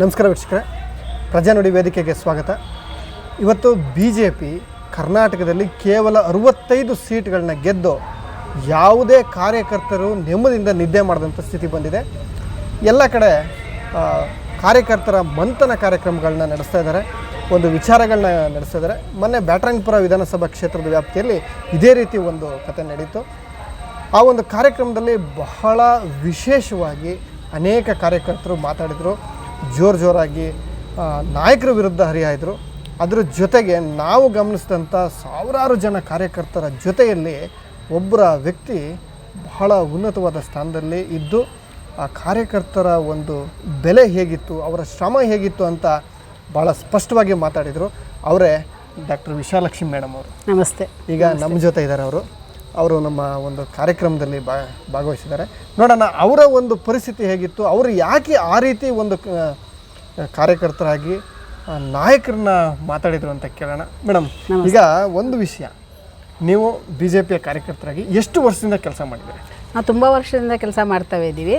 ನಮಸ್ಕಾರ ವೀಕ್ಷಕರೇ. ಪ್ರಜಾನುಡಿ ವೇದಿಕೆಗೆ ಸ್ವಾಗತ. ಇವತ್ತು ಬಿ ಜೆ ಪಿ ಕರ್ನಾಟಕದಲ್ಲಿ ಕೇವಲ ಅರುವತ್ತೈದು ಸೀಟ್ಗಳನ್ನ ಗೆದ್ದು ಯಾವುದೇ ಕಾರ್ಯಕರ್ತರು ನೆಮ್ಮದಿಯಿಂದ ನಿದ್ದೆ ಮಾಡಿದಂಥ ಸ್ಥಿತಿ ಬಂದಿದೆ. ಎಲ್ಲ ಕಡೆ ಕಾರ್ಯಕರ್ತರ ಮಂಥನ ಕಾರ್ಯಕ್ರಮಗಳನ್ನ ನಡೆಸ್ತಾ ಇದ್ದಾರೆ. ಒಂದು ವಿಚಾರಗಳನ್ನ ನಡೆಸ್ತಾ ಇದ್ದಾರೆ. ಮೊನ್ನೆ ಬ್ಯಾಟರಂಗ್ಪುರ ವಿಧಾನಸಭಾ ಕ್ಷೇತ್ರದ ವ್ಯಾಪ್ತಿಯಲ್ಲಿ ಇದೇ ರೀತಿ ಒಂದು ಕತೆ ನಡೆಯಿತು ಆ ಒಂದು ಕಾರ್ಯಕ್ರಮದಲ್ಲಿ ಬಹಳ ವಿಶೇಷವಾಗಿ ಅನೇಕ ಕಾರ್ಯಕರ್ತರು ಮಾತಾಡಿದರು. ಜೋರು ಜೋರಾಗಿ ನಾಯಕರ ವಿರುದ್ಧ ಹರಿಹಾಯ್ದರು ಅದರ ಜೊತೆಗೆ ನಾವು ಗಮನಿಸಿದಂಥ ಸಾವಿರಾರು ಜನ ಕಾರ್ಯಕರ್ತರ ಜೊತೆಯಲ್ಲಿ ಒಬ್ಬರ ವ್ಯಕ್ತಿ ಬಹಳ ಉನ್ನತವಾದ ಸ್ಥಾನದಲ್ಲಿ ಇದ್ದು ಆ ಕಾರ್ಯಕರ್ತರ ಒಂದು ಬೆಲೆ ಹೇಗಿತ್ತು ಅವರ ಶ್ರಮ ಹೇಗಿತ್ತು ಅಂತ ಭಾಳ ಸ್ಪಷ್ಟವಾಗಿ ಮಾತಾಡಿದರು. ಅವರೇ ಡಾಕ್ಟರ್ ವಿಶಾಲಕ್ಷ್ಮಿ ಮೇಡಮ್ ಅವರು. ನಮಸ್ತೆ. ಈಗ ನಮ್ಮ ಜೊತೆ ಇದ್ದಾರೆ ಅವರು. ಅವರು ನಮ್ಮ ಒಂದು ಕಾರ್ಯಕ್ರಮದಲ್ಲಿ ಬಾ ಭಾಗವಹಿಸಿದ್ದಾರೆ. ನೋಡೋಣ ಅವರ ಒಂದು ಪರಿಸ್ಥಿತಿ ಹೇಗಿತ್ತು? ಅವರು ಯಾಕೆ ಆ ರೀತಿ ಒಂದು ಕಾರ್ಯಕರ್ತರಾಗಿ ನಾಯಕರನ್ನ ಮಾತಾಡಿದರು ಅಂತ ಕೇಳೋಣ. ಮೇಡಮ್ ಈಗ ಒಂದು ವಿಷಯ. ನೀವು ಬಿ ಜೆ ಪಿಯ ಕಾರ್ಯಕರ್ತರಾಗಿ ಎಷ್ಟು ವರ್ಷದಿಂದ ಕೆಲಸ ಮಾಡಿದ್ದೀರಿ? ನಾವು ತುಂಬ ವರ್ಷದಿಂದ ಕೆಲಸ ಮಾಡ್ತಾ ಇದ್ದೀವಿ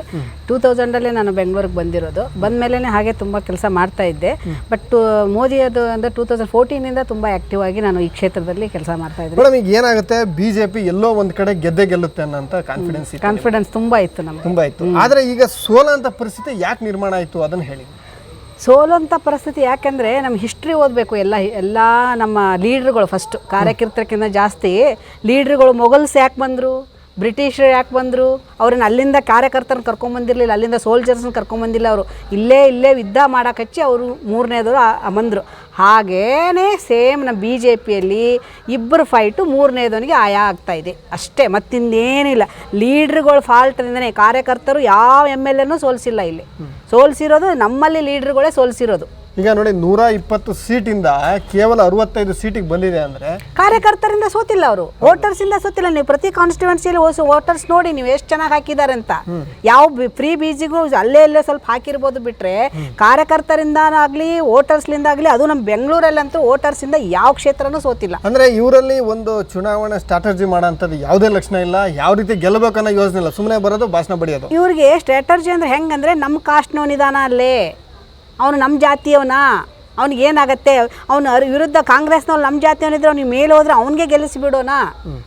ಟೂ ತೌಸಂಡಲ್ಲೇ ನಾನು ಬೆಂಗಳೂರಿಗೆ ಬಂದಿರೋದು. ಬಂದ ಮೇಲೇ ಹಾಗೆ ತುಂಬ ಕೆಲಸ ಮಾಡ್ತಾ ಇದ್ದೆ. ಬಟ್ ಮೋದಿ ಅದು ಅಂದರೆ ಟೂ ತೌಸಂಡ್ ಫೋರ್ಟೀನಿಂದ ತುಂಬ ಆ್ಯಕ್ಟಿವ್ ಆಗಿ ನಾನು ಈ ಕ್ಷೇತ್ರದಲ್ಲಿ ಕೆಲಸ ಮಾಡ್ತಾ ಇದ್ದೆ ಮೇಡಮ್ ಈಗ ಏನಾಗುತ್ತೆ? ಬಿ ಜೆ ಪಿ ಎಲ್ಲೋ ಒಂದು ಕಡೆ ಗೆದ್ದೆ ಗೆಲ್ಲುತ್ತೆ ಅನ್ನೋಂಥ ಕಾನ್ಫಿಡೆನ್ಸ್ ಕಾನ್ಫಿಡೆನ್ಸ್ ತುಂಬ ಇತ್ತು ನಮಗೆ. ತುಂಬ ಇತ್ತು. ಆದರೆ ಈಗ ಸೋಲಂತ ಪರಿಸ್ಥಿತಿ ಯಾಕೆ ನಿರ್ಮಾಣ ಆಯಿತು? ಅದನ್ನು ಹೇಳಿ. ಸೋಲುವಂಥ ಪರಿಸ್ಥಿತಿ ಯಾಕೆಂದರೆ ನಮ್ಮ ಹಿಸ್ಟ್ರಿ ಓದಬೇಕು. ಎಲ್ಲ ಎಲ್ಲ ನಮ್ಮ ಲೀಡ್ರುಗಳು ಫಸ್ಟು ಕಾರ್ಯಕರ್ತಕ್ಕಿಂತ ಜಾಸ್ತಿ ಲೀಡ್ರುಗಳು ಮೊಘಲ್ಸ್ ಯಾಕೆ ಬಂದರು? ಬ್ರಿಟಿಷರು ಯಾಕೆ ಬಂದರು? ಅವ್ರನ್ನ ಅಲ್ಲಿಂದ ಕಾರ್ಯಕರ್ತರನ್ನ ಕರ್ಕೊಂಬಂದಿರಲಿಲ್ಲ ಅಲ್ಲಿಂದ ಸೋಲ್ಜರ್ಸ್ನ ಕರ್ಕೊಂಬಂದಿಲ್ಲ ಅವರು. ಇಲ್ಲೇ ಇಲ್ಲೇ ಯುದ್ಧ ಮಾಡೋಕೆ ಹಚ್ಚಿ ಅವರು ಮೂರನೇದವರು ಬಂದರು. ಹಾಗೇ ಸೇಮ್ ನಮ್ಮ ಬಿ ಜೆ ಪಿಯಲ್ಲಿ ಇಬ್ಬರು ಫೈಟು ಮೂರನೇದವನಿಗೆ ಆಯಾ ಆಗ್ತಾ ಇದೆ. ಅಷ್ಟೇ ಮತ್ತಿಂದೇನಿಲ್ಲ ಲೀಡ್ರುಗಳ ಫಾಲ್ಟ್ರಿಂದನೇ ಕಾರ್ಯಕರ್ತರು ಯಾವ ಎಂ ಎಲ್ ಎನೂ ಸೋಲಿಸಿಲ್ಲ ಇಲ್ಲಿ. ಸೋಲಿಸಿರೋದು ನಮ್ಮಲ್ಲಿ ಲೀಡ್ರುಗಳೇ ಸೋಲಿಸಿರೋದು. ಈಗ ನೋಡಿ ನೂರ ಇಪ್ಪತ್ತು ಸೀಟಿಂದ ಕೇವಲ ಅರವತ್ತೈದು ಸೀಟಿಗೆ ಬಂದಿದೆ ಅಂದ್ರೆ ಕಾರ್ಯಕರ್ತರಿಂದ ಸೋತಿಲ್ಲ ಅವರು. ವೋಟರ್ಸಿಂದ ಸೋತಿಲ್ಲ. ನೀವು ಪ್ರತಿ ಕಾನ್ಸ್ಟಿಟ್ಯೂನ್ಸಿಯಲ್ಲಿ ವೋಟರ್ಸ್ ನೋಡಿ ನೀವು ಎಷ್ಟು ಚೆನ್ನಾಗಿ ಹಾಕಿದ್ದಾರೆ ಅಂತ. ಯಾವ ಫ್ರೀ ಬೀಜಿಗೂ ಅಲ್ಲೇ ಅಲ್ಲೇ ಸ್ವಲ್ಪ ಹಾಕಿರ್ಬೋದು ಬಿಟ್ರೆ ಕಾರ್ಯಕರ್ತರಿಂದ ಆಗಲಿ ವೋಟರ್ಸ್ಲಿಂದ ಆಗ್ಲಿ ಅದು ನಮ್ಮ ಬೆಂಗಳೂರಲ್ಲಂತೂ ವೋಟರ್ಸಿಂದ ಯಾವ ಕ್ಷೇತ್ರನೂ ಸೋತಿಲ್ಲ. ಅಂದ್ರೆ ಇವರಲ್ಲಿ ಒಂದು ಚುನಾವಣಾ ಸ್ಟ್ರಾಟಜಿ ಮಾಡೋಂಥದ್ದು ಯಾವುದೇ ಲಕ್ಷಣ ಇಲ್ಲ. ಯಾವ ರೀತಿ ಗೆಲ್ಲಬೇಕನ್ನೋ ಯೋಜನೆ ಇಲ್ಲ. ಸುಮ್ಮನೆ ಬರೋದು ಭಾಷಣ ಬಡಿಯೋದು. ಇವ್ರಿಗೆ ಸ್ಟ್ರಾಟಜಿ ಅಂದ್ರೆ ಹೆಂಗಂದ್ರೆ ನಮ್ಮ ಕಾಸ್ಟ್ನವ ನಿಧಾನ ಅಲ್ಲೇ. ಅವನು ನಮ್ಮ ಜಾತಿಯವನ? ಅವ್ನಿಗೆ ಏನಾಗತ್ತೆ ಅವನು ವಿರುದ್ಧ ಕಾಂಗ್ರೆಸ್ನವ್ರು ನಮ್ಮ ಜಾತಿಯವನಿದ್ರೆ ಅವ್ನಿಗೆ ಮೇಲೆ ಹೋದ್ರೆ ಅವನಿಗೆ ಗೆಲ್ಲಿಸಿಬಿಡೋಣ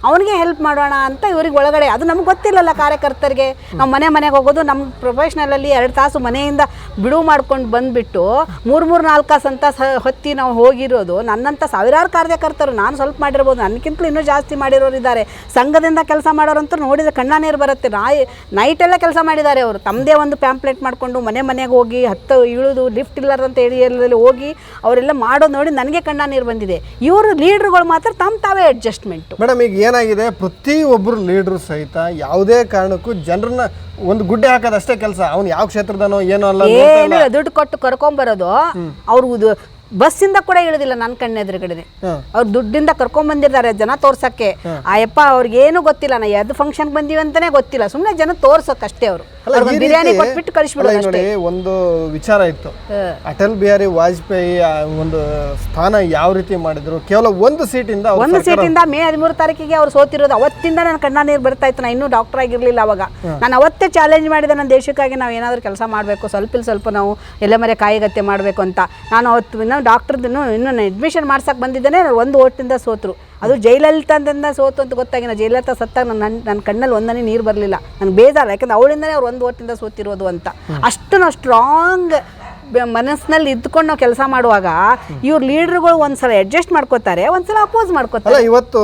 ಅವನಿಗೆ ಹೆಲ್ಪ್ ಮಾಡೋಣ ಅಂತ ಇವ್ರಿಗೆ ಒಳಗಡೆ ಅದು ನಮ್ಗೆ ಗೊತ್ತಿಲ್ಲಲ್ಲ ಕಾರ್ಯಕರ್ತರಿಗೆ. ನಾವು ಮನೆ ಮನೆಗೆ ಹೋಗೋದು ನಮ್ಮ ಪ್ರೊಫೆಷ್ನಲಲ್ಲಿ ಎರಡು ತಾಸು ಮನೆಯಿಂದ ಬಿಡುವು ಮಾಡ್ಕೊಂಡು ಬಂದುಬಿಟ್ಟು ಮೂರು ಮೂರು ನಾಲ್ಕು ತಾಸು ಅಂತ ಸ ಹೊತ್ತಿ ನಾವು ಹೋಗಿರೋದು ನನ್ನಂಥ ಸಾವಿರಾರು ಕಾರ್ಯಕರ್ತರು ನಾನು ಸ್ವಲ್ಪ ಮಾಡಿರ್ಬೋದು ನನಗಿಂತಲೂ ಇನ್ನೂ ಜಾಸ್ತಿ ಮಾಡಿರೋರು ಇದ್ದಾರೆ ಸಂಘದಿಂದ ಕೆಲಸ ಮಾಡೋರಂತೂ ನೋಡಿದ್ರೆ ಕಣ್ಣ ನೀರು ಬರುತ್ತೆ. ನಾಯಿ ನೈಟೆಲ್ಲ ಕೆಲಸ ಮಾಡಿದ್ದಾರೆ ಅವರು. ತಮ್ಮದೇ ಒಂದು ಪ್ಯಾಂಪ್ಲೆಟ್ ಮಾಡಿಕೊಂಡು ಮನೆ ಮನೆಗೆ ಹೋಗಿ ಹತ್ತು ಇಳಿದು ಲಿಫ್ಟ್ ಇಲ್ಲದಂತ ಏರಿಯಾದಲ್ಲಿ ಹೋಗಿ ಅವರೆಲ್ಲ ಮಾಡೋದು ನೋಡಿ ನನಗೆ ಕಣ್ಣ ನೀರು ಬಂದಿದೆ. ಇವರು ಲೀಡ್ರುಗಳು ಮಾತ್ರ ತಮ್ಮ ತಾವೇ ಅಡ್ಜಸ್ಟ್ಮೆಂಟ್ ಮೇಡಮ್ ಈಗ ಏನಾಗಿದೆ? ಪ್ರತಿ ಒಬ್ಬರು ಲೀಡ್ರು ಸಹಿತ ಯಾವುದೇ ಕಾರಣಕ್ಕೂ ಜನರನ್ನ ಒಂದು ಗುಡ್ಡೆ ಹಾಕೋದಷ್ಟೇ ಕೆಲಸ. ಅವ್ನು ಯಾವ ಕ್ಷೇತ್ರದನೋ ಏನೋ ಅಲ್ಲ. ಏನಿಲ್ಲ ದುಡ್ಡು ಕೊಟ್ಟು ಕರ್ಕೊಂಬರೋದು ಅವ್ರು ಬಸ್ಸಿಂದ ಕೂಡ ಇಳಿದಿಲ್ಲ ನನ್ನ ಕಣ್ಣೆದುರುಗಡೆ. ಅವ್ರು ದುಡ್ಡಿಂದ ಕರ್ಕೊಂಡ್ ಬಂದಿರ್ತಾರೆ ಜನ ತೋರ್ಸಕ್ಕೆ. ಆ ಯಪ್ಪ ಅವ್ರಿಗೆ ಏನು ಗೊತ್ತಿಲ್ಲ ನಾ ಯಾವ್ದು ಫಂಕ್ಷನ್ ಬಂದಿವಿ ಅಂತಾನೆ ಗೊತ್ತಿಲ್ಲ. ಸುಮ್ಮನೆ ಜನ ತೋರ್ಸಕ್ ಅಷ್ಟೇ ಅವರು. ಬಿರಿಯಾನಿ ಕೊಟ್ಬಿಟ್ಟು ಕಳಿಸ್ಬಿಡೋದು ಒಂದು ವಿಚಾರ ಇತ್ತು. ಅಟಲ್ ಬಿಹಾರಿ ವಾಜಪೇಯಿ ಒಂದು ಸ್ಥಾನ ಯಾವ ರೀತಿ ಮಾಡಿದ್ರು? ಕೇವಲ ಒಂದು ಸೀಟಿಂದ ಒಂದು ಸೀಟಿಂದ ಮೇ ಹದಿಮೂರು ತಾರೀಕಿಗೆ ಅವ್ರು ಸೋತಿರೋದು. ಅವತ್ತಿಂದ ನನ್ನ ಕಣ್ಣ ನೀರು ಬರ್ತಾ ಇತ್ತು. ನಾ ಇನ್ನೂ ಡಾಕ್ಟರ್ ಆಗಿರ್ಲಿಲ್ಲ ಅವಾಗ. ನಾನು ಅವತ್ತೇ ಚಾಲೆಂಜ್ ಮಾಡಿದೆ ನನ್ನ ದೇಶಕ್ಕಾಗಿ ನಾವು ಏನಾದರೂ ಕೆಲಸ ಮಾಡಬೇಕು. ಸ್ವಲ್ಪ ಸ್ವಲ್ಪ ನಾವು ಎಲೆ ಮರೆ ಕಾಯಿಗತ್ತೆ ಮಾಡಬೇಕು ಅಂತ. ನಾನು ಅವತ್ತು ಇನ್ನೂ ಡಾಕ್ಟ್ರದ್ದು ಇನ್ನೂ ನಾನು ಅಡ್ಮಿಷನ್ ಮಾಡ್ಸಕ್ಕೆ ಬಂದಿದ್ದೇನೆ ಒಂದು ಓಟಿಂದ ಸೋತರು. ಅದು ಜಯಲಲಿತಾದಿಂದ ಸೋತು ಅಂತ ಗೊತ್ತಾಗಿ ನಾನು ಜಯಲಲಿತಾ ಸತ್ತಾಗ ನನ್ನ ನನ್ನ ಕಣ್ಣಲ್ಲಿ ಒಂದನೇ ನೀರು ಬರಲಿಲ್ಲ. ನನಗೆ ಬೇಜಾರ ಯಾಕಂದ್ರೆ ಅವಳಿಂದನೇ ಅವ್ರು ಒಂದು ಓಟಿಂದ ಸೋತಿರೋದು ಅಂತ. ಅಷ್ಟು ನಾವು ಸ್ಟ್ರಾಂಗ್ ಮನಸ್ಸಿನಲ್ಲಿ ಇದ್ಕೊಂಡು ನಾವು ಕೆಲಸ ಮಾಡುವಾಗ ಇವ್ರ ಲೀಡರ್ಗಳು ಒಂದ್ಸಲ ಅಡ್ಜಸ್ಟ್ ಮಾಡ್ಕೋತಾರೆ ಒಂದ್ಸಲ ಅಪೋಸ್ ಮಾಡ್ಕೋತಾರೆ. ಇವತ್ತು